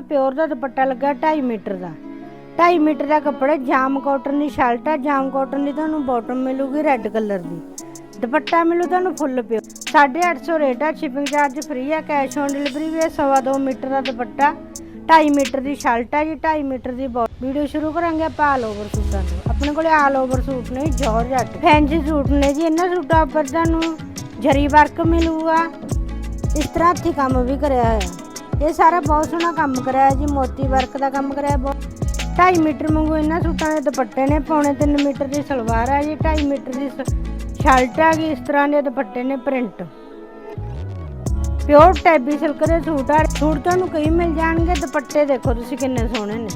Pure ਦਾ ਦੁਪੱਟਾ ਲੱਗਾ 2.5 metre ਦਾ। 2.5 metre ਦਾ ਕੱਪੜਾ, ਜਾਮ cotton ਦੀ shirt ਆ, ਜਾਮ ਕਾਟਨ ਦੀ ਤੁਹਾਨੂੰ ਬਾਟਮ ਮਿਲੂਗੀ ਰੈੱਡ ਕਲਰ ਦੀ। ਦੁਪੱਟਾ ਮਿਲੂ ਤੁਹਾਨੂੰ ਫੁੱਲ ਪਿਓ 850 ਰੇਟ ਆ ਸ਼ਿਪਿੰਗ ਚਾਰਜ ਫ੍ਰੀ ਆ ਕੈਸ਼ ਔਨ ਡਿਲੀਵਰੀ ਵੀ ਹੈ ਸਵਾ ਦੋ ਮੀਟਰ ਦਾ ਦੁਪੱਟਾ। 2.5 ਮੀਟਰ ਦੀ ਸ਼ਰਟ ਆ ਜੀ 2.5 ਮੀਟਰ ਦੀ ਵੀਡੀਓ ਸ਼ੁਰੂ ਕਰਾਂਗੇ ਆਪਾਂ ਆਲ ਓਵਰ ਸੂਟਾਂ ਤੋਂ ਆਪਣੇ ਕੋਲੇ ਆਲ ਓਵਰ ਸੂਟ ਨੇ ਜਾਰਜਟ ਫੈਂਸੀ ਸੂਟ ਨੇ ਜੀ, ਇਹਨਾਂ ਸੂਟਾਂ ਉੱਪਰ ਤੁਹਾਨੂੰ ਜਰੀ ਵਰਕ ਮਿਲੂਗਾ। ਇਸ ਤਰ੍ਹਾਂ ਹੱਥੀ ਕੰਮ ਵੀ ਕਰਿਆ ਹੋਇਆ। ਇਹ ਸਾਰਾ ਬਹੁਤ ਸੋਹਣਾ ਕੰਮ ਕਰਿਆ ਜੀ, ਮੋਤੀ ਵਰਕ ਦਾ ਕੰਮ ਕਰਿਆ ਬਹੁਤ। 2.5 ਮੀਟਰ ਵਾਂਗੂ ਇਹਨਾਂ ਸੂਟਾਂ ਦੇ ਦੁਪੱਟੇ ਨੇ, ਪੌਣੇ 3 ਮੀਟਰ ਦੀ ਸਲਵਾਰ ਆ ਜੀ 2.5 ਮੀਟਰ ਦੀ ਸ- ਸ਼ਰਟ ਆ ਗਈ, ਇਸ ਤਰ੍ਹਾਂ ਦੇ ਦੁਪੱਟੇ ਨੇ ਪ੍ਰਿੰਟ। ਪਿਓਰ ਟੈਬੀ ਸਿਲਕ ਦੇ ਸੂਟ ਆ, ਸੂਟ ਤੁਹਾਨੂੰ ਕਈ ਮਿਲ ਜਾਣਗੇ, ਦੁਪੱਟੇ ਦੇਖੋ ਤੁਸੀਂ ਕਿੰਨੇ ਸੋਹਣੇ ਨੇ।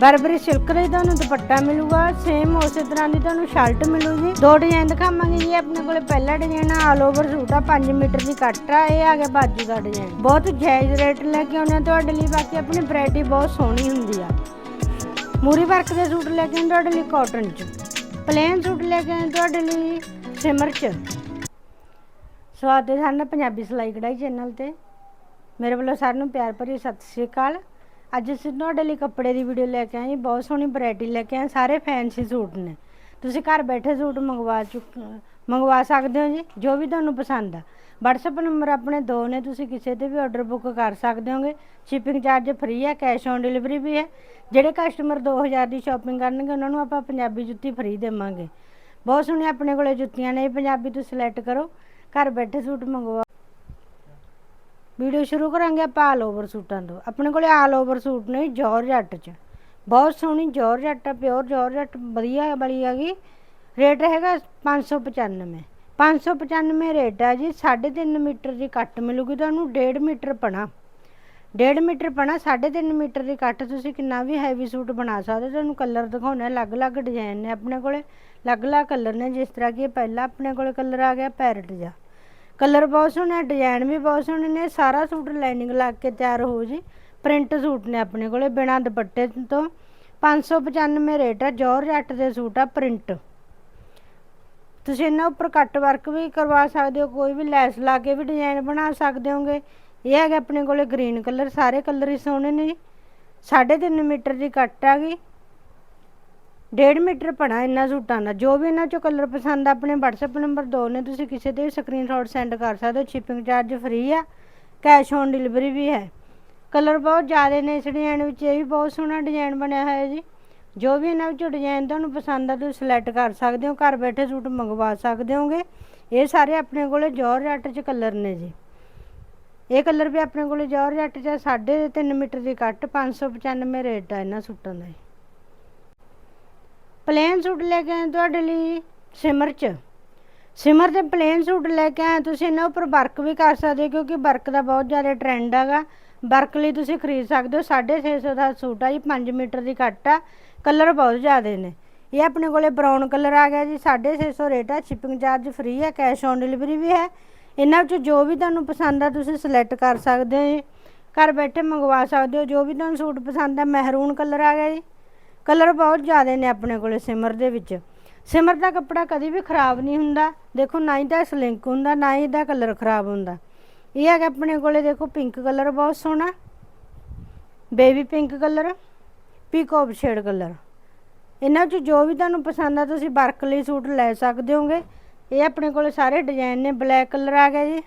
ਬਰਬਰੀ ਸਿਲਕ ਦਾ ਤੁਹਾਨੂੰ ਦੁਪੱਟਾ ਮਿਲੂਗਾ ਸੇਮ ਉਸੇ ਤਰ੍ਹਾਂ ਦੀ ਤੁਹਾਨੂੰ ਸ਼ਰਟ ਮਿਲੂ ਦੋ ਡਿਜ਼ਾਈਨ ਦਿਖਾਵਾਂਗੇ ਜੀ, ਆਪਣੇ ਕੋਲੇ ਪਹਿਲਾ ਡਿਜ਼ਾਈਨ ਆਲ ਓਵਰ ਸੂਟ ਆ 5 ਮੀਟਰ ਦੀ ਕੱਟ ਆ, ਇਹ ਆ ਗਿਆ ਬਾਜੂ ਦਾ ਡਿਜ਼ਾਈਨ ਬਹੁਤ ਜਾਇਜ਼ ਰੇਟ ਲੈ ਕੇ ਆਉਂਦੇ ਆ ਤੁਹਾਡੇ ਲਈ, ਬਾਕੀ ਆਪਣੀ ਵੈਰਾਈਟੀ ਬਹੁਤ ਸੋਹਣੀ ਹੁੰਦੀ ਆ। ਮੂਰੀ ਵਰਕ ਦੇ ਸੂਟ ਲੈ ਕੇ ਆਉਂਦੇ ਤੁਹਾਡੇ ਲਈ ਕਾਟਨ ਚ। ਪਲੇਨ ਸੂਟ ਲੈ ਕੇ ਆਉਂਦੇ ਤੁਹਾਡੇ ਲਈ ਸਿਮਰ ਚ। ਸਵਾਗਤ ਹੈ ਸਾਡੇ ਪੰਜਾਬੀ ਸਿਲਾਈ ਕਢਾਈ ਚੈਨਲ ਤੇ। ਮੇਰੇ ਵੱਲੋਂ ਸਾਰਿਆਂ ਨੂੰ ਪਿਆਰ ਭਰੀ ਸਤਿ ਸ਼੍ਰੀ ਅਕਾਲ। ਅੱਜ ਅਸੀਂ ਤੁਹਾਡੇ ਲਈ ਕੱਪੜੇ ਦੀ ਵੀਡੀਓ ਲੈ ਕੇ ਆਏ ਜੀ, ਬਹੁਤ ਸੋਹਣੀ ਵੈਰਾਈਟੀ ਲੈ ਕੇ ਆਏ ਸਾਰੇ ਫੈਂਸੀ ਸੂਟ ਨੇ। ਤੁਸੀਂ ਘਰ ਬੈਠੇ ਸੂਟ ਮੰਗਵਾ ਚੁੱਕ, ਮੰਗਵਾ ਸਕਦੇ ਹੋ ਜੀ, ਜੋ ਵੀ ਤੁਹਾਨੂੰ ਪਸੰਦ ਆ। WhatsApp ਨੰਬਰ ਆਪਣੇ ਦੋ ਨੇ, ਤੁਸੀਂ ਕਿਸੇ ਤੇ ਵੀ ਆਰਡਰ ਬੁੱਕ ਕਰ ਸਕਦੇ ਹੋਗੇ। ਸ਼ਿਪਿੰਗ ਚਾਰਜ ਫ੍ਰੀ ਹੈ ਕੈਸ਼ ਔਨ ਡਿਲੀਵਰੀ ਵੀ ਹੈ। ਜਿਹੜੇ ਕਸਟਮਰ 2000 ਦੀ ਸ਼ਾਪਿੰਗ ਕਰਨਗੇ, ਉਹਨਾਂ ਨੂੰ ਆਪਾਂ ਪੰਜਾਬੀ ਜੁੱਤੀ ਫ੍ਰੀ ਦੇਵਾਂਗੇ। ਬਹੁਤ ਸੋਹਣੇ ਆਪਣੇ ਕੋਲੇ ਜੁੱਤੀਆਂ ਨੇ ਪੰਜਾਬੀ ਤੋਂ ਸਿਲੈਕਟ ਕਰੋ। ਘਰ ਬੈਠੇ ਸੂਟ ਮੰਗਵਾ ਵੀਡੀਓ ਸ਼ੁਰੂ ਕਰਾਂਗੇ ਆਪਾਂ ਆਲ ਓਵਰ ਸੂਟਾਂ ਤੋਂ। ਆਪਣੇ ਕੋਲੇ ਆਲ ਓਵਰ ਸੂਟ ਨੇ ਜਾਰਜੱਟ ਚ। ਬਹੁਤ ਸੋਹਣੀ ਜਾਰਜੱਟ ਆ ਪਿਓਰ ਜਾਰਜੱਟ ਵਧੀਆ ਵਾਲੀ ਹੈਗੀ। ਰੇਟ ਹੈਗਾ 595 595 ਰੇਟ ਆ ਜੀ 3.5 ਮੀਟਰ ਦੀ ਕੱਟ ਮਿਲੂਗੀ ਤੁਹਾਨੂੰ 1.5 ਮੀਟਰ ਪਣਾ। 1.5 ਮੀਟਰ ਪਣਾ 3.5 ਮੀਟਰ ਦੀ ਕੱਟ, ਤੁਸੀਂ ਕਿੰਨਾ ਵੀ ਹੈਵੀ ਸੂਟ ਬਣਾ ਸਕਦੇ ਹੋ, ਤੁਹਾਨੂੰ ਕਲਰ ਦਿਖਾਉਣੇ ਅਲੱਗ-ਅਲੱਗ ਡਿਜ਼ਾਈਨ ਨੇ ਆਪਣੇ ਕੋਲੇ। ਅਲੱਗ-ਅਲੱਗ ਕਲਰ ਨੇ, ਜਿਸ ਤਰ੍ਹਾਂ ਕਿ ਇਹ ਪਹਿਲਾ ਆਪਣੇ ਕੋਲੇ ਕਲਰ ਆ ਗਿਆ ਪੈਰਟ ਜਿਹਾ। ਕਲਰ ਬਹੁਤ ਸੋਹਣਾ ਡਿਜ਼ਾਈਨ ਵੀ ਬਹੁਤ ਸੋਹਣੇ ਨੇ, ਸਾਰਾ ਸੂਟ ਲਾਈਨਿੰਗ ਲਾ ਕੇ ਤਿਆਰ ਹੋ ਜੀ। ਪ੍ਰਿੰਟ ਸੂਟ ਨੇ ਆਪਣੇ ਕੋਲੇ, ਬਿਨਾਂ ਦੁਪੱਟੇ ਤੋਂ। 595 ਰੇਟ ਆ ਜਾਰਜੱਟ ਦੇ ਸੂਟ ਆ, ਪ੍ਰਿੰਟ। ਤੁਸੀਂ ਇਹਨਾਂ ਉੱਪਰ ਕੱਟ ਵਰਕ ਵੀ ਕਰਵਾ ਸਕਦੇ ਹੋ, ਕੋਈ ਵੀ ਲੈਸ ਲਾ ਕੇ ਵੀ ਡਿਜ਼ਾਈਨ ਬਣਾ ਸਕਦੇ ਹੋਗੇ। ਇਹ ਹੈਗਾ ਆਪਣੇ ਕੋਲੇ ਗ੍ਰੀਨ ਕਲਰ, ਸਾਰੇ ਕਲਰ ਹੀ ਸੋਹਣੇ ਨੇ ਜੀ। 3.5 ਮੀਟਰ ਦੀ ਕੱਟ ਆ ਗਈ ਡੇਢ ਮੀਟਰ ਪਣਾ ਇਹਨਾਂ ਸੂਟਾਂ ਦਾ। ਜੋ ਵੀ ਇਹਨਾਂ ਚੋਂ ਕਲਰ ਪਸੰਦ ਆ, ਆਪਣੇ WhatsApp ਨੰਬਰ ਦੋ ਨੇ, ਤੁਸੀਂ ਕਿਸੇ ਤੇ ਵੀ ਸਕਰੀਨਸ਼ਾਟ ਸੈਂਡ ਕਰ ਸਕਦੇ ਹੋ। ਸ਼ਿਪਿੰਗ ਚਾਰਜ ਫ੍ਰੀ ਆ ਕੈਸ਼ ਔਨ ਡਿਲੀਵਰੀ ਵੀ ਹੈ। ਕਲਰ ਬਹੁਤ ਜ਼ਿਆਦਾ ਨੇ ਇਸ ਡਿਜ਼ਾਈਨ ਵਿੱਚ, ਇਹ ਵੀ ਬਹੁਤ ਸੋਹਣਾ ਡਿਜ਼ਾਈਨ ਬਣਿਆ ਹੋਇਆ ਜੀ। ਜੋ ਵੀ ਇਹਨਾਂ ਵਿੱਚੋਂ ਡਿਜ਼ਾਈਨ ਤੁਹਾਨੂੰ ਪਸੰਦ ਆ, ਤੁਸੀਂ ਸਿਲੈਕਟ ਕਰ ਸਕਦੇ ਹੋ, ਘਰ ਬੈਠੇ ਸੂਟ ਮੰਗਵਾ ਸਕਦੇ ਹੋਗੇ। ਇਹ ਸਾਰੇ ਆਪਣੇ ਕੋਲੇ ਜਾਰਜੱਟ ਚ ਕਲਰ ਨੇ ਜੀ। ਇਹ ਕਲਰ ਵੀ ਆਪਣੇ ਕੋਲੇ ਜਾਰਜੱਟ ਚ 3.5 ਮੀਟਰ ਦੀ ਕੱਟ 595 ਰੇਟ ਆ ਇਹਨਾਂ ਸੂਟਾਂ ਦਾ ਜੀ। ਪਲੇਨ ਸੂਟ ਲੈ ਕੇ ਆਏ ਤੁਹਾਡੇ ਲਈ ਸਿਮਰ ਚ। ਸਿਮਰ 'ਤੇ ਪਲੇਨ ਸੂਟ ਲੈ ਕੇ ਆਏ, ਤੁਸੀਂ ਇਹਨਾਂ ਉੱਪਰ ਵਰਕ ਵੀ ਕਰ ਸਕਦੇ ਹੋ, ਕਿਉਂਕਿ ਵਰਕ ਦਾ ਬਹੁਤ ਜ਼ਿਆਦਾ ਟ੍ਰੈਂਡ ਹੈਗਾ। ਵਰਕ ਲਈ ਤੁਸੀਂ ਖਰੀਦ ਸਕਦੇ ਹੋ 650 ਦਾ ਸੂਟ ਆ ਜੀ 5 ਮੀਟਰ ਦੀ ਕੱਟ ਆ, ਕਲਰ ਬਹੁਤ ਜ਼ਿਆਦੇ ਨੇ। ਇਹ ਆਪਣੇ ਕੋਲੇ ਬਰਾਊਨ ਕਲਰ ਆ ਗਿਆ ਜੀ 650 ਰੇਟ ਆ ਸ਼ਿਪਿੰਗ ਚਾਰਜ ਫ੍ਰੀ ਆ ਕੈਸ਼ ਔਨ ਡਿਲੀਵਰੀ ਵੀ ਹੈ। ਇਹਨਾਂ ਵਿੱਚੋਂ ਜੋ ਵੀ ਤੁਹਾਨੂੰ ਪਸੰਦ ਆ, ਤੁਸੀਂ ਸਿਲੈਕਟ ਕਰ ਸਕਦੇ ਹੋ ਜੀ। ਘਰ ਬੈਠੇ ਮੰਗਵਾ ਸਕਦੇ ਹੋ, ਜੋ ਵੀ ਤੁਹਾਨੂੰ ਸੂਟ ਪਸੰਦ ਆ, ਮਹਿਰੂਨ ਕਲਰ ਆ ਗਿਆ ਜੀ। ਕਲਰ ਬਹੁਤ ਜ਼ਿਆਦੇ ਨੇ ਆਪਣੇ ਕੋਲੇ ਸਿਮਰ ਦੇ ਵਿੱਚ। ਸਿਮਰ ਦਾ ਕੱਪੜਾ ਕਦੀ ਵੀ ਖਰਾਬ ਨਹੀਂ ਹੁੰਦਾ। ਦੇਖੋ, ਨਾ ਹੀ ਤਾਂ ਸਲਿੰਕ ਹੁੰਦਾ, ਨਾ ਹੀ ਇਹਦਾ ਕਲਰ ਖਰਾਬ ਹੁੰਦਾ। ਇਹ ਹੈਗਾ ਆਪਣੇ ਕੋਲੇ, ਦੇਖੋ ਪਿੰਕ ਕਲਰ ਬਹੁਤ ਸੋਹਣਾ। Baby pink colour ਪੀਕੋਪ shade colour. ਇਹਨਾਂ 'ਚ ਜੋ ਵੀ ਤੁਹਾਨੂੰ ਪਸੰਦ ਆ, ਤੁਸੀਂ ਵਰਕ ਲਈ ਸੂਟ ਲੈ ਸਕਦੇ ਹੋਗੇ। ਇਹ ਆਪਣੇ ਕੋਲੇ ਸਾਰੇ ਡਿਜ਼ਾਈਨ ਨੇ ਬਲੈਕ ਕਲਰ ਆ ਗਿਆ ਜੀ।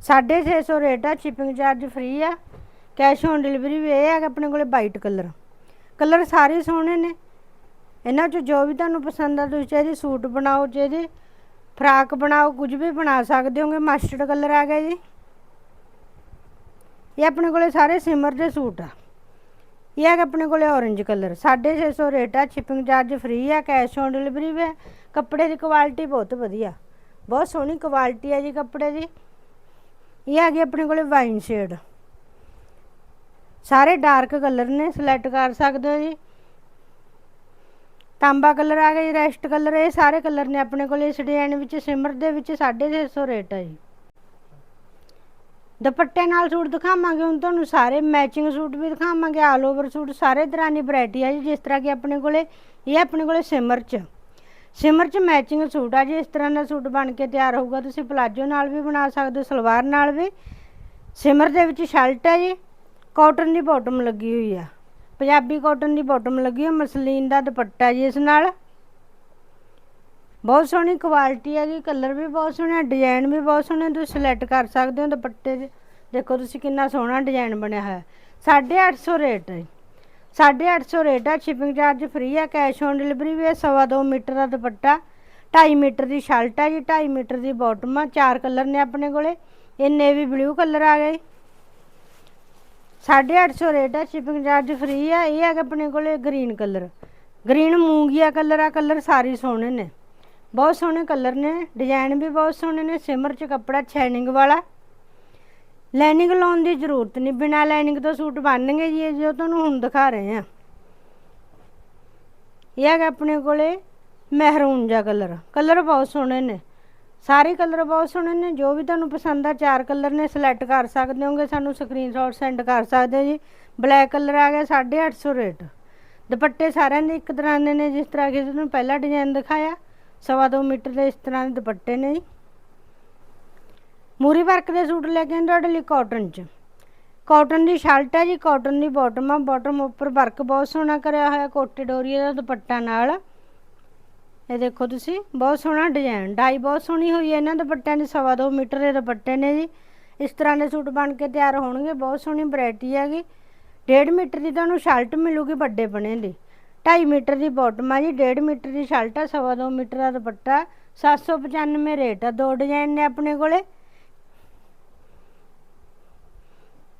650 ਰੇਟ ਆ ਸ਼ਿਪਿੰਗ ਚਾਰਜ ਫ੍ਰੀ ਆ। ਕੈਸ਼ ਔਨ ਡਿਲੀਵਰੀ ਵੀ ਇਹ ਹੈਗਾ ਆਪਣੇ ਕੋਲੇ ਵਾਈਟ ਕਲਰ। ਕਲਰ ਸਾਰੇ ਸੋਹਣੇ ਨੇ। ਇਹਨਾਂ 'ਚੋਂ ਜੋ ਵੀ ਤੁਹਾਨੂੰ ਪਸੰਦ ਆ, ਤੁਸੀਂ ਚਾਹੇ ਸੂਟ ਬਣਾਓ, ਚਾਹੇ ਫਰਾਕ ਬਣਾਓ, ਕੁਝ ਵੀ ਬਣਾ ਸਕਦੇ ਹੋਗੇ ਮਸਟਰਡ ਕਲਰ ਆ ਗਿਆ ਜੀ। ਇਹ ਆਪਣੇ ਕੋਲੇ ਸਾਰੇ ਸਿਮਰ ਦੇ ਸੂਟ ਆ। ਇਹ ਹੈਗਾ ਆਪਣੇ ਕੋਲੇ orange ਕਲਰ 650 ਰੇਟ ਆ ਸ਼ਿਪਿੰਗ ਚਾਰਜ ਫ੍ਰੀ ਆ ਕੈਸ਼ ਔਨ ਡਿਲੀਵਰੀ ਵੀ ਹੈ ਕੱਪੜੇ ਦੀ ਕੁਆਲਿਟੀ ਬਹੁਤ ਵਧੀਆ। ਬਹੁਤ ਸੋਹਣੀ ਕੁਆਲਿਟੀ ਹੈ ਜੀ ਕੱਪੜੇ ਦੀ। ਇਹ ਹੈਗੀ ਆਪਣੇ ਕੋਲੇ ਵਾਈਨ ਸ਼ੇਡ ਸਾਰੇ ਡਾਰਕ ਕਲਰ ਨੇ, ਸਿਲੈਕਟ ਕਰ ਸਕਦੇ ਹੋ ਜੀ। ਤਾਂਬਾ ਕਲਰ ਆ ਗਿਆ ਜੀ, ਰੈਸਟ ਕਲਰ, ਇਹ ਸਾਰੇ ਕਲਰ ਨੇ ਆਪਣੇ ਕੋਲ, ਇਸ ਡਿਜ਼ਾਈਨ ਵਿੱਚ, ਸਿਮਰ ਦੇ ਵਿੱਚ 650 ਰੇਟ ਹੈ ਜੀ। ਦੁਪੱਟੇ ਨਾਲ ਸੂਟ ਦਿਖਾਵਾਂਗੇ, ਹੁਣ ਤੁਹਾਨੂੰ ਸਾਰੇ ਮੈਚਿੰਗ ਸੂਟ ਵੀ ਦਿਖਾਵਾਂਗੇ, ਆਲ ਓਵਰ ਸੂਟ, ਸਾਰੇ ਤਰ੍ਹਾਂ ਦੀ ਵੈਰਾਈਟੀ ਆ ਜੀ, ਜਿਸ ਤਰ੍ਹਾਂ ਕਿ ਆਪਣੇ ਕੋਲੇ, ਇਹ ਆਪਣੇ ਕੋਲੇ ਸਿਮਰ ਚ। ਸਿਮਰ ਚ ਮੈਚਿੰਗ ਸੂਟ ਆ ਜੀ, ਇਸ ਤਰ੍ਹਾਂ ਦਾ ਸੂਟ ਬਣ ਕੇ ਤਿਆਰ ਹੋਊਗਾ, ਤੁਸੀਂ ਪਲਾਜੋ ਨਾਲ ਵੀ ਬਣਾ ਸਕਦੇ ਹੋ, ਸਲਵਾਰ ਨਾਲ ਵੀ। ਸਿਮਰ ਦੇ ਵਿੱਚ ਸ਼ਰਟ ਹੈ ਜੀ। ਕਾਟਨ ਦੀ ਬਾਟਮ ਲੱਗੀ ਹੋਈ ਆ। ਪੰਜਾਬੀ ਕਾਟਨ ਦੀ ਬਾਟਮ ਲੱਗੀ ਹੈ ਮਸਲੀਨ ਦਾ ਦੁਪੱਟਾ ਜੀ ਇਸ ਨਾਲ। ਬਹੁਤ ਸੋਹਣੀ ਕੁਆਲਿਟੀ ਹੈਗੀ ਕਲਰ ਵੀ ਬਹੁਤ ਸੋਹਣਾ ਡਿਜ਼ਾਈਨ ਵੀ ਬਹੁਤ ਸੋਹਣਾ ਤੁਸੀਂ ਸਿਲੈਕਟ ਕਰ ਸਕਦੇ ਹੋ ਦੁਪੱਟੇ ਦੇ ਦੇਖੋ ਤੁਸੀਂ ਕਿੰਨਾ ਸੋਹਣਾ ਡਿਜ਼ਾਈਨ ਬਣਿਆ ਹੋਇਆ। 850 ਰੇਟ ਹੈ 850 ਰੇਟ ਆ ਸ਼ਿਪਿੰਗ ਚਾਰਜ ਫ੍ਰੀ ਆ ਕੈਸ਼ ਔਨ ਡਿਲੀਵਰੀ ਵੀ ਹੈ ਸਵਾ ਦੋ ਮੀਟਰ ਦਾ ਦੁਪੱਟਾ। 2.5 ਮੀਟਰ ਦੀ ਸ਼ਰਟ ਆ ਜੀ 2.5 ਮੀਟਰ ਦੀ ਬਾਟਮ ਆ, ਚਾਰ ਕਲਰ ਨੇ ਆਪਣੇ ਕੋਲੇ। ਇਹ ਨੇਵੀ ਬਲੂ ਕਲਰ ਆ ਗਏ। 850 ਰੇਟ ਆ ਸ਼ਿਪਿੰਗ ਚਾਰਜ ਫ੍ਰੀ ਆ, ਇਹ ਹੈਗਾ ਆਪਣੇ ਕੋਲੇ ਗ੍ਰੀਨ ਕਲਰ ਗ੍ਰੀਨ ਮੂੰਗੀਆ ਕਲਰ ਆ ਕਲਰ ਸਾਰੇ ਸੋਹਣੇ ਨੇ। ਬਹੁਤ ਸੋਹਣੇ ਕਲਰ ਨੇ ਡਿਜ਼ਾਈਨ ਵੀ ਬਹੁਤ ਸੋਹਣੇ ਨੇ ਸਿਮਰ ਚ ਕੱਪੜਾ ਸ਼ਾਈਨਿੰਗ ਵਾਲਾ। ਲਾਈਨਿੰਗ ਲਾਉਣ ਦੀ ਜ਼ਰੂਰਤ ਨਹੀਂ, ਬਿਨਾ ਲਾਈਨਿੰਗ ਤੋਂ ਸੂਟ ਬਣਨਗੇ ਜੀ, ਇਹ ਜੋ ਤੁਹਾਨੂੰ ਹੁਣ ਦਿਖਾ ਰਹੇ ਆ। ਇਹ ਹੈਗਾ ਆਪਣੇ ਕੋਲੇ ਮਹਿਰੂਨ ਜਿਹਾ ਕਲਰ ਕਲਰ ਬਹੁਤ ਸੋਹਣੇ ਨੇ। ਸਾਰੇ ਕਲਰ ਬਹੁਤ ਸੋਹਣੇ ਨੇ, ਜੋ ਵੀ ਤੁਹਾਨੂੰ ਪਸੰਦ ਆ, ਚਾਰ ਕਲਰ ਨੇ ਸਿਲੈਕਟ ਕਰ ਸਕਦੇ ਹੋਗੇ, ਸਾਨੂੰ ਸਕਰੀਨਸ਼ਾਟ ਸੈਂਡ ਕਰ ਸਕਦੇ ਹੋ ਜੀ। ਬਲੈਕ ਕਲਰ ਆ ਗਿਆ 850 ਰੇਟ। ਦੁਪੱਟੇ ਸਾਰਿਆਂ ਦੇ ਇੱਕ ਤਰ੍ਹਾਂ ਦੇ ਨੇ, ਜਿਸ ਤਰ੍ਹਾਂ ਕਿ ਤੁਹਾਨੂੰ ਪਹਿਲਾ ਡਿਜ਼ਾਈਨ ਦਿਖਾਇਆ, ਸਵਾ ਦੋ ਮੀਟਰ ਦੇ ਇਸ ਤਰ੍ਹਾਂ ਦੇ ਦੁਪੱਟੇ ਨੇ ਜੀ। ਮੂਰੀ ਵਰਕ ਦੇ ਸੂਟ ਲੈ ਕੇ ਆਏ ਤੁਹਾਡੇ ਲਈ ਕਾਟਨ 'ਚ। ਕਾਟਨ ਦੀ ਸ਼ਰਟ ਹੈ ਜੀ ਕਾਟਨ ਦੀ ਬਾਟਮ ਆ ਬਾਟਮ ਉੱਪਰ ਵਰਕ ਬਹੁਤ ਸੋਹਣਾ ਕਰਿਆ ਹੋਇਆ, ਕੋਟੇ ਡੋਰੀਏ ਦਾ ਦੁਪੱਟਾ ਨਾਲ। ਇਹ ਦੇਖੋ ਤੁਸੀਂ, ਬਹੁਤ ਸੋਹਣਾ ਡਿਜ਼ਾਈਨ ਡਾਈ ਬਹੁਤ ਸੋਹਣੀ ਹੋਈ ਹੈ ਇਹਨਾਂ ਦੁਪੱਟਿਆਂ ਦੀ, ਸਵਾ ਦੋ ਮੀਟਰ ਦੇ ਦੁਪੱਟੇ ਨੇ ਜੀ। ਇਸ ਤਰ੍ਹਾਂ ਦੇ ਸੂਟ ਬਣ ਕੇ ਤਿਆਰ ਹੋਣਗੇ, ਬਹੁਤ ਸੋਹਣੀ ਵੈਰਾਈਟੀ ਹੈਗੀ। 1.5 ਮੀਟਰ ਦੀ ਤੁਹਾਨੂੰ ਸ਼ਰਟ ਮਿਲੂਗੀ ਵੱਡੇ ਬਣੇ ਦੀ। 2.5 ਮੀਟਰ ਦੀ ਬਾਟਮ ਆ ਜੀ 1.5 ਮੀਟਰ ਦੀ ਸ਼ਰਟ ਆ, ਸਵਾ ਦੋ ਮੀਟਰ ਦਾ ਦੁਪੱਟਾ। 795 ਰੇਟ ਆ, ਦੋ ਡਿਜ਼ਾਈਨ ਨੇ ਆਪਣੇ ਕੋਲੇ।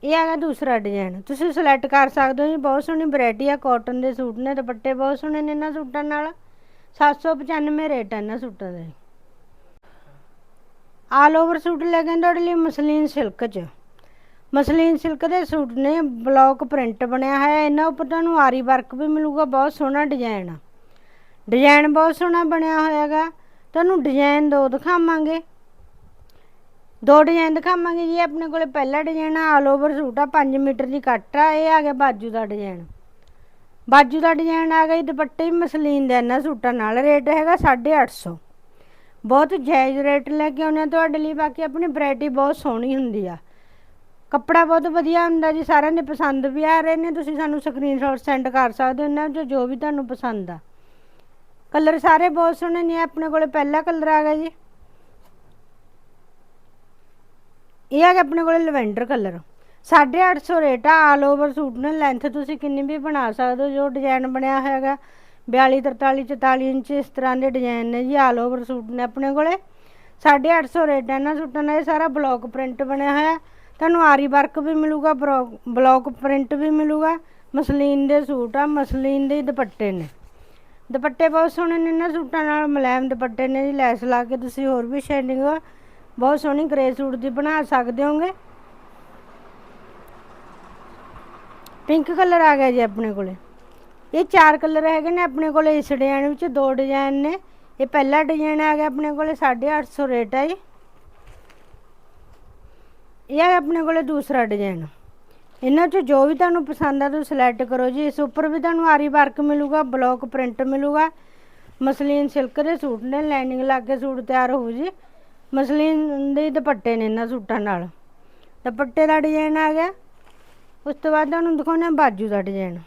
ਇਹ ਹੈਗਾ ਦੂਸਰਾ ਡਿਜ਼ਾਈਨ ਤੁਸੀਂ ਸਿਲੈਕਟ ਕਰ ਸਕਦੇ ਹੋ ਜੀ, ਬਹੁਤ ਸੋਹਣੀ ਵੈਰਾਈਟੀ ਆ ਕਾਟਨ ਦੇ ਸੂਟ ਨੇ, ਦੁਪੱਟੇ ਬਹੁਤ ਸੋਹਣੇ ਨੇ ਇਹਨਾਂ ਸੂਟਾਂ ਨਾਲ। 795 ਰੇਟ ਹੈ ਇਹਨਾਂ ਸੂਟਾਂ ਦਾ। ਆਲ ਓਵਰ ਸੂਟ ਲੈ ਕੇ ਤੁਹਾਡੇ ਲਈ ਮਸਲੀਨ ਸਿਲਕ 'ਚ। ਮਸਲੀਨ ਸਿਲਕ ਦੇ ਸੂਟ ਨੇ ਬਲੌਕ ਪ੍ਰਿੰਟ ਬਣਿਆ ਹੋਇਆ, ਇਹਨਾਂ ਉੱਪਰ ਤੁਹਾਨੂੰ ਆਰੀ ਵਰਕ ਵੀ ਮਿਲੂਗਾ, ਬਹੁਤ ਸੋਹਣਾ ਡਿਜ਼ਾਈਨ ਆ। ਡਿਜ਼ਾਈਨ ਬਹੁਤ ਸੋਹਣਾ ਬਣਿਆ ਹੋਇਆਗਾ ਤੁਹਾਨੂੰ ਡਿਜ਼ਾਈਨ ਦੋ ਦਿਖਾਵਾਂਗੇ। ਦੋ ਡਿਜ਼ਾਈਨ ਦਿਖਾਵਾਂਗੇ ਜੀ ਆਪਣੇ ਕੋਲੇ ਪਹਿਲਾ ਡਿਜ਼ਾਈਨ ਆਲ ਓਵਰ ਸੂਟ ਆ 5 ਮੀਟਰ ਦੀ ਕੱਟ ਆ, ਇਹ ਆ ਗਿਆ ਬਾਜੂ ਦਾ ਡਿਜ਼ਾਈਨ। ਬਾਜੂ ਦਾ ਡਿਜ਼ਾਈਨ ਆ ਗਿਆ ਦੁਪੱਟੇ ਵੀ ਮਸਲੀਨ ਦੇ ਇਹਨਾਂ ਸੂਟਾਂ ਨਾਲ, ਰੇਟ ਹੈਗਾ 850 ਬਹੁਤ ਜਾਇਜ਼ ਰੇਟ ਲੈ ਕੇ ਆਉਂਦੇ ਆ, ਤੁਹਾਡੇ ਲਈ ਬਾਕੀ ਆਪਣੀ ਵੈਰਾਈਟੀ ਬਹੁਤ ਸੋਹਣੀ ਹੁੰਦੀ ਆ। ਕੱਪੜਾ ਬਹੁਤ ਵਧੀਆ ਹੁੰਦਾ ਜੀ, ਸਾਰਿਆਂ ਦੇ ਪਸੰਦ ਵੀ ਆ ਰਹੇ ਨੇ, ਤੁਸੀਂ ਸਾਨੂੰ ਸਕਰੀਨਸ਼ਾਟ ਸੈਂਡ ਕਰ ਸਕਦੇ ਹੋ ਇਹਨਾਂ ਚੋਂ ਜੋ ਵੀ ਤੁਹਾਨੂੰ ਪਸੰਦ ਆ। ਕਲਰ ਸਾਰੇ ਬਹੁਤ ਸੋਹਣੇ ਨੇ, ਆਪਣੇ ਕੋਲੇ ਪਹਿਲਾ ਕਲਰ ਆ ਗਿਆ ਜੀ। ਇਹ ਆ ਗਿਆ ਆਪਣੇ ਕੋਲੇ ਲਵੈਂਡਰ ਕਲਰ। 850 ਰੇਟ ਆ ਆਲ ਓਵਰ ਸੂਟ ਨੇ ਲੈਂਥ ਤੁਸੀਂ ਕਿੰਨੀ ਵੀ ਬਣਾ ਸਕਦੇ ਹੋ, ਜੋ ਡਿਜ਼ਾਈਨ ਬਣਿਆ ਹੈਗਾ। 42 43 44 ਇੰਚ ਇਸ ਤਰ੍ਹਾਂ ਦੇ ਡਿਜ਼ਾਈਨ ਨੇ ਜੀ ਆਲ ਓਵਰ ਸੂਟ ਨੇ ਆਪਣੇ ਕੋਲੇ। 850 ਰੇਟ ਹੈ ਇਹਨਾਂ ਸੂਟਾਂ ਦਾ, ਇਹ ਸਾਰਾ ਬਲੌਕ ਪ੍ਰਿੰਟ ਬਣਿਆ ਹੋਇਆ। ਤੁਹਾਨੂੰ ਆਰੀ ਵਰਕ ਵੀ ਮਿਲੂਗਾ ਬਲੌਕ ਪ੍ਰਿੰਟ ਵੀ ਮਿਲੂਗਾ। ਮਸਲੀਨ ਦੇ ਸੂਟ ਆ, ਮਸਲੀਨ ਦੇ ਦੁਪੱਟੇ ਨੇ। ਦੁਪੱਟੇ ਬਹੁਤ ਸੋਹਣੇ ਨੇ ਇਹਨਾਂ ਸੂਟਾਂ ਨਾਲ ਮੁਲਾਇਮ ਦੁਪੱਟੇ ਨੇ ਜੀ, ਲੈਸ ਲਾ ਕੇ ਤੁਸੀਂ ਹੋਰ ਵੀ ਸ਼ੇਡਿੰਗ ਬਹੁਤ ਸੋਹਣੀ ਗ੍ਰੇ ਸੂਟ ਦੀ ਬਣਾ ਸਕਦੇ ਹੋਗੇ। ਪਿੰਕ ਕਲਰ ਆ ਗਿਆ ਜੀ ਆਪਣੇ ਕੋਲੇ। ਇਹ ਚਾਰ ਕਲਰ ਹੈਗੇ ਨੇ ਆਪਣੇ ਕੋਲੇ, ਇਸ ਡਿਜ਼ਾਈਨ ਵਿੱਚ ਦੋ ਡਿਜ਼ਾਈਨ ਨੇ। ਇਹ ਪਹਿਲਾ ਡਿਜ਼ਾਈਨ ਆ ਗਿਆ ਆਪਣੇ ਕੋਲੇ 850 ਰੇਟ ਹੈ ਜੀ। ਇਹ ਹੈ ਆਪਣੇ ਕੋਲੇ ਦੂਸਰਾ ਡਿਜ਼ਾਈਨ। ਇਹਨਾਂ ਚੋਂ ਜੋ ਵੀ ਤੁਹਾਨੂੰ ਪਸੰਦ ਆ, ਤੁਸੀਂ ਸਿਲੈਕਟ ਕਰੋ ਜੀ। ਇਸ ਉੱਪਰ ਵੀ ਤੁਹਾਨੂੰ ਆਰੀ ਵਰਕ ਮਿਲੂਗਾ, ਬਲੌਕ ਪ੍ਰਿੰਟ ਮਿਲੂਗਾ। ਮਸਲੀਨ ਸਿਲਕ ਦੇ ਸੂਟ ਨੇ, ਲਾਈਨਿੰਗ ਲਾ ਕੇ ਸੂਟ ਤਿਆਰ ਹੋਊ ਜੀ। ਮਸਲੀਨ ਦੇ ਦੁਪੱਟੇ ਨੇ ਇਹਨਾਂ ਸੂਟਾਂ ਨਾਲ। ਦੁਪੱਟੇ ਦਾ ਡਿਜ਼ਾਈਨ ਆ ਗਿਆ। ਉਸ ਤੋਂ ਬਾਅਦ ਤੁਹਾਨੂੰ ਦਿਖਾਉਣਾ ਬਾਜੂ ਦਾ ਡਿਜ਼ਾਈਨ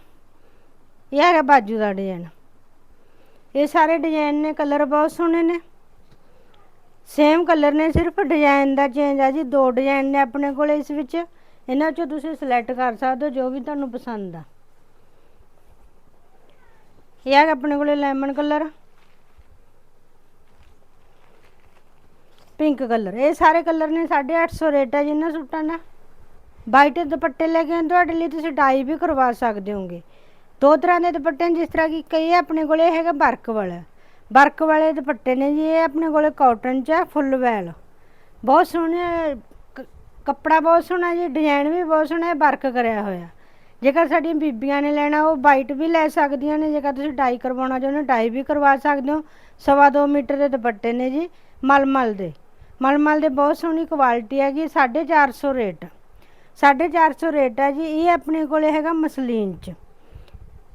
ਇਹ ਹੈਗਾ ਬਾਜੂ ਦਾ ਡਿਜ਼ਾਈਨ ਇਹ ਸਾਰੇ ਡਿਜ਼ਾਈਨ ਨੇ ਕਲਰ ਬਹੁਤ ਸੋਹਣੇ ਨੇ। ਸੇਮ ਕਲਰ ਨੇ ਸਿਰਫ ਡਿਜ਼ਾਈਨ ਦਾ ਚੇਂਜ ਆ ਜੀ। ਦੋ ਡਿਜ਼ਾਈਨ ਨੇ ਆਪਣੇ ਕੋਲ ਇਸ ਵਿੱਚ। ਇਹਨਾਂ ਚੋਂ ਤੁਸੀਂ ਸਿਲੈਕਟ ਕਰ ਸਕਦੇ ਹੋ ਜੋ ਵੀ ਤੁਹਾਨੂੰ ਪਸੰਦ ਆ। ਇਹ ਹੈਗਾ ਆਪਣੇ ਕੋਲ ਲੈਮਨ ਕਲਰ ਪਿੰਕ ਕਲਰ ਇਹ ਸਾਰੇ ਕਲਰ ਨੇ। 850 ਰੇਟ ਹੈ ਇਹਨਾਂ ਸੂਟਾਂ ਦਾ। ਵਾਈਟ ਦੁਪੱਟੇ ਲੈ ਕੇ ਆਏ ਤੁਹਾਡੇ ਲਈ ਤੁਸੀਂ ਡਾਈ ਵੀ ਕਰਵਾ ਸਕਦੇ ਹੋਗੇ। ਦੋ ਤਰ੍ਹਾਂ ਦੇ ਦੁਪੱਟੇ ਨੇ, ਜਿਸ ਤਰ੍ਹਾਂ ਕਿ ਕਈ ਆਪਣੇ ਕੋਲੇ ਹੈਗਾ ਵਰਕ ਵਾਲਾ ਵਰਕ ਵਾਲੇ ਦੁਪੱਟੇ ਨੇ ਜੀ, ਇਹ ਆਪਣੇ ਕੋਲੇ ਕਾਟਨ ਚ ਆ ਫੁੱਲ ਵੈਲ ਬਹੁਤ ਸੋਹਣੇ, ਕ- ਕੱਪੜਾ ਬਹੁਤ ਸੋਹਣਾ ਜੀ ਡਿਜ਼ਾਈਨ ਵੀ ਬਹੁਤ ਸੋਹਣਾ ਹੈ, ਵਰਕ ਕਰਿਆ ਹੋਇਆ। ਜੇਕਰ ਸਾਡੀਆਂ ਬੀਬੀਆਂ ਨੇ ਲੈਣਾ, ਉਹ ਵਾਈਟ ਵੀ ਲੈ ਸਕਦੀਆਂ ਨੇ, ਜੇਕਰ ਤੁਸੀਂ ਡਾਈ ਕਰਵਾਉਣਾ ਚਾਹੁੰਦੇ ਹੋ ਡਾਈ ਵੀ ਕਰਵਾ ਸਕਦੇ ਹੋ। ਸਵਾ ਦੋ ਮੀਟਰ ਦੇ ਦੁਪੱਟੇ ਨੇ ਜੀ, ਮਲਮਲ ਦੇ। ਮਲਮਲ ਦੇ ਬਹੁਤ ਸੋਹਣੀ ਕੁਆਲਿਟੀ ਹੈਗੀ 450 ਰੇਟ। 450 ਰੇਟ ਆ ਜੀ ਇਹ ਆਪਣੇ ਕੋਲੇ ਹੈਗਾ ਮਸਲੀਨ ਚ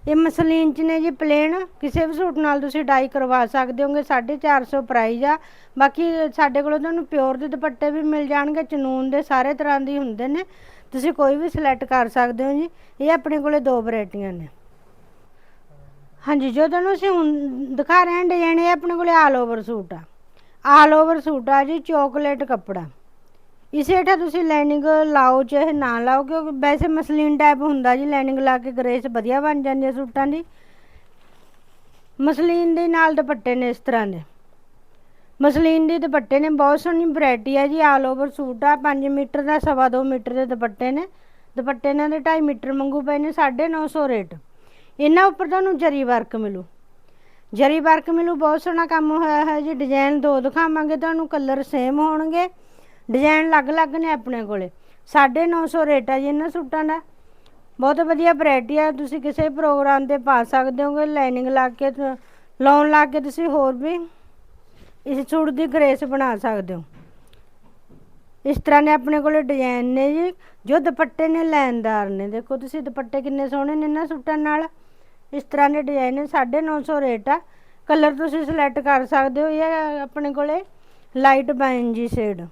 ਇਹ ਮਸਲੀਨ ਚ ਨੇ ਜੀ ਪਲੇਨ ਕਿਸੇ ਵੀ ਸੂਟ ਨਾਲ ਤੁਸੀਂ ਡਾਈ ਕਰਵਾ ਸਕਦੇ ਹੋਗੇ 450 ਪ੍ਰਾਈਸ ਆ ਬਾਕੀ ਸਾਡੇ ਕੋਲੋਂ ਤੁਹਾਨੂੰ ਪਿਓਰ ਦੇ ਦੁਪੱਟੇ ਵੀ ਮਿਲ ਜਾਣਗੇ ਚਨੂਨ ਦੇ ਸਾਰੇ ਤਰ੍ਹਾਂ ਦੇ ਹੁੰਦੇ ਨੇ ਤੁਸੀਂ ਕੋਈ ਵੀ ਸਿਲੈਕਟ ਕਰ ਸਕਦੇ ਹੋ ਜੀ ਇਹ ਆਪਣੇ ਕੋਲੇ ਦੋ ਵੈਰਾਈਟੀਆਂ ਨੇ ਹਾਂਜੀ ਜੋ ਤੁਹਾਨੂੰ ਅਸੀਂ ਹੁਣ ਦਿਖਾ ਰਹੇ ਹਾਂ ਡਿਜ਼ਾਈਨ ਇਹ ਆਪਣੇ ਕੋਲੇ ਆਲ ਓਵਰ ਸੂਟ ਆ ਆਲ ਓਵਰ ਸੂਟ ਆ ਜੀ ਚੋਕਲੇਟ ਕੱਪੜਾ ਇਸੇ ਹੇਠਾਂ ਤੁਸੀਂ ਲਾਈਨਿੰਗ ਲਾਓ, ਚਾਹੇ ਨਾ ਲਾਓ, ਕਿਉਂਕਿ ਵੈਸੇ ਮਸਲੀਨ ਟਾਈਪ ਹੁੰਦਾ ਜੀ ਲਾਈਨਿੰਗ ਲਾ ਕੇ ਗ੍ਰੇਸ ਵਧੀਆ ਬਣ ਜਾਂਦੀ ਹੈ ਸੂਟਾਂ ਦੀ। ਮਸਲੀਨ ਦੇ ਨਾਲ ਦੁਪੱਟੇ ਨੇ ਇਸ ਤਰ੍ਹਾਂ ਦੇ। ਮਸਲੀਨ ਦੇ ਦੁਪੱਟੇ ਨੇ, ਬਹੁਤ ਸੋਹਣੀ ਵੈਰਾਈਟੀ ਹੈ ਜੀ ਆਲ ਓਵਰ ਸੂਟ ਆ 5 ਮੀਟਰ ਦਾ, ਸਵਾ ਦੋ ਮੀਟਰ ਦੇ ਦੁਪੱਟੇ ਨੇ। ਦੁਪੱਟੇ ਇਹਨਾਂ ਦੇ 2.5 ਮੀਟਰ ਮੰਗੂ ਪਏ ਨੇ 950 ਰੇਟ। ਇਹਨਾਂ ਉੱਪਰ ਤੁਹਾਨੂੰ ਜਰੀ ਵਰਕ ਮਿਲੂ। ਜਰੀ ਵਰਕ ਮਿਲੂ, ਬਹੁਤ ਸੋਹਣਾ ਕੰਮ ਹੋਇਆ ਹੈ ਜੀ ਡਿਜ਼ਾਈਨ ਦੋ ਦਿਖਾਵਾਂਗੇ, ਤੁਹਾਨੂੰ ਕਲਰ ਸੇਮ ਹੋਣਗੇ। ਡਿਜ਼ਾਈਨ ਅਲੱਗ-ਅਲੱਗ ਨੇ ਆਪਣੇ ਕੋਲੇ। 950 ਰੇਟ ਆ ਜੀ ਇਹਨਾਂ ਸੂਟਾਂ ਦਾ। ਬਹੁਤ ਵਧੀਆ ਵੈਰਾਈਟੀ ਆ। ਤੁਸੀਂ ਕਿਸੇ ਪ੍ਰੋਗਰਾਮ ਤੇ ਪਾ ਸਕਦੇ ਹੋਗੇ, ਲਾਈਨਿੰਗ ਲਾ ਕੇ ਲੌਨ ਲਾ ਕੇ ਤੁਸੀਂ ਹੋਰ ਵੀ ਇਸ ਸੂਟ ਦੀ ਗ੍ਰੇਸ ਬਣਾ ਸਕਦੇ ਹੋ। ਇਸ ਤਰ੍ਹਾਂ ਦੇ ਆਪਣੇ ਕੋਲੇ ਡਿਜ਼ਾਈਨ ਨੇ ਜੀ। ਜੋ ਦੁਪੱਟੇ ਨੇ ਲੈਣਦਾਰ ਨੇ। ਦੇਖੋ ਤੁਸੀਂ ਦੁਪੱਟੇ ਕਿੰਨੇ ਸੋਹਣੇ ਨੇ ਇਹਨਾਂ ਸੂਟਾਂ ਨਾਲ। ਇਸ ਤਰ੍ਹਾਂ ਦੇ ਡਿਜ਼ਾਈਨ ਨੇ। 950 ਰੇਟ ਆ। ਕਲਰ ਤੁਸੀਂ ਸਿਲੈਕਟ ਕਰ ਸਕਦੇ ਹੋ। ਇਹ ਆਪਣੇ ਕੋਲੇ ਲਾਈਟ ਬਾਂਜੀ ਸ਼ੇਡ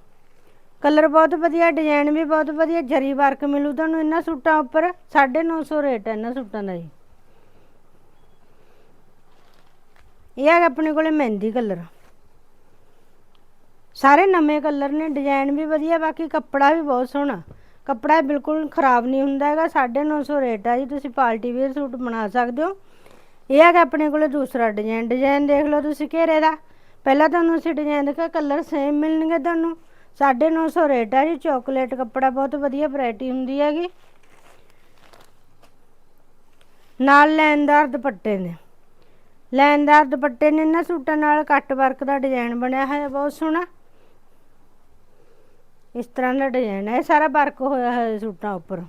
ਕਲਰ ਬਹੁਤ ਵਧੀਆ, ਡਿਜ਼ਾਈਨ ਵੀ ਬਹੁਤ ਵਧੀਆ, ਜਰੀ ਵਰਕ ਮਿਲੂ ਤੁਹਾਨੂੰ ਇਹਨਾਂ ਸੂਟਾਂ ਉੱਪਰ 950 ਰੇਟ ਹੈ ਇਹਨਾਂ ਸੂਟਾਂ ਦਾ ਜੀ। ਇਹ ਹੈ ਆਪਣੇ ਕੋਲੇ ਮਹਿੰਦੀ ਕਲਰ। ਸਾਰੇ ਨਵੇਂ ਕਲਰ ਨੇ, ਡਿਜ਼ਾਈਨ ਵੀ ਵਧੀਆ, ਬਾਕੀ ਕੱਪੜਾ ਵੀ ਬਹੁਤ ਸੋਹਣਾ। ਕੱਪੜਾ ਬਿਲਕੁਲ ਖਰਾਬ ਨਹੀਂ ਹੁੰਦਾ ਹੈਗਾ 950 ਰੇਟ ਆ ਜੀ, ਤੁਸੀਂ ਪਾਰਟੀ ਵੇਅਰ ਸੂਟ ਬਣਾ ਸਕਦੇ ਹੋ। ਇਹ ਹੈਗਾ ਆਪਣੇ ਕੋਲੇ ਦੂਸਰਾ ਡਿਜ਼ਾਈਨ ਡਿਜ਼ਾਈਨ ਦੇਖ ਲਓ ਤੁਸੀਂ ਘੇਰੇ ਦਾ। ਪਹਿਲਾਂ ਤੁਹਾਨੂੰ ਅਸੀਂ ਡਿਜ਼ਾਈਨ ਦਿਖਾ, ਕਲਰ ਸੇਮ ਮਿਲਣਗੇ ਤੁਹਾਨੂੰ। 950 ਰੇਟ ਹੈ ਜੀ ਚਾਕਲੇਟ ਕੱਪੜਾ ਬਹੁਤ ਵਧੀਆ ਵੈਰਾਈਟੀ ਹੁੰਦੀ ਹੈਗੀ। ਨਾਲ ਲੈਂਦਾਰ ਦੁਪੱਟੇ ਨੇ। ਲੈਂਦਾਰ ਦੁਪੱਟੇ ਨੇ, ਇਹਨਾਂ ਸੂਟਾਂ ਨਾਲ ਕੱਟ ਵਰਕ ਦਾ ਡਿਜ਼ਾਈਨ ਬਣਿਆ ਹੋਇਆ, ਬਹੁਤ ਸੋਹਣਾ। ਇਸ ਤਰ੍ਹਾਂ ਦਾ ਡਿਜ਼ਾਈਨ ਹੈ, ਇਹ ਸਾਰਾ ਵਰਕ ਹੋਇਆ ਹੋਇਆ ਸੂਟਾਂ ਉੱਪਰ।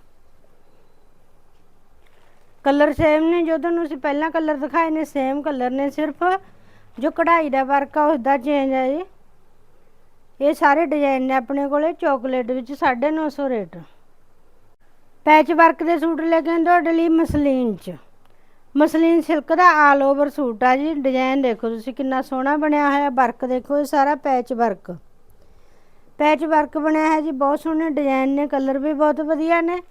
ਕਲਰ ਸੇਮ ਨੇ, ਜੋ ਤੁਹਾਨੂੰ ਅਸੀਂ ਪਹਿਲਾਂ ਕਲਰ ਦਿਖਾਏ ਨੇ ਸੇਮ ਕਲਰ ਨੇ ਸਿਰਫ। ਜੋ ਕਢਾਈ ਦਾ ਵਰਕ ਆ, ਉਸਦਾ ਚੇਂਜ ਹੈ ਜੀ। ਇਹ ਸਾਰੇ ਡਿਜ਼ਾਈਨ ਨੇ ਆਪਣੇ ਕੋਲੇ, ਚਾਕਲੇਟ ਵਿੱਚ 950 ਰੇਟ। ਪੈਚ ਵਰਕ ਦੇ ਸੂਟ ਲੈ ਕੇ ਆਏ ਤੁਹਾਡੇ ਲਈ ਮਸਲੀਨ ਚ। ਮਸਲੀਨ ਸਿਲਕ ਦਾ ਆਲ ਓਵਰ ਸੂਟ ਆ ਜੀ, ਡਿਜ਼ਾਈਨ ਦੇਖੋ ਤੁਸੀਂ ਕਿੰਨਾ ਸੋਹਣਾ ਬਣਿਆ ਹੋਇਆ, ਵਰਕ ਦੇਖੋ ਇਹ ਸਾਰਾ ਪੈਚ ਵਰਕ। ਪੈਚ ਵਰਕ ਬਣਿਆ ਹੈ ਜੀ, ਬਹੁਤ ਸੋਹਣੇ ਡਿਜ਼ਾਈਨ ਨੇ, ਕਲਰ ਵੀ ਬਹੁਤ ਵਧੀਆ ਨੇ।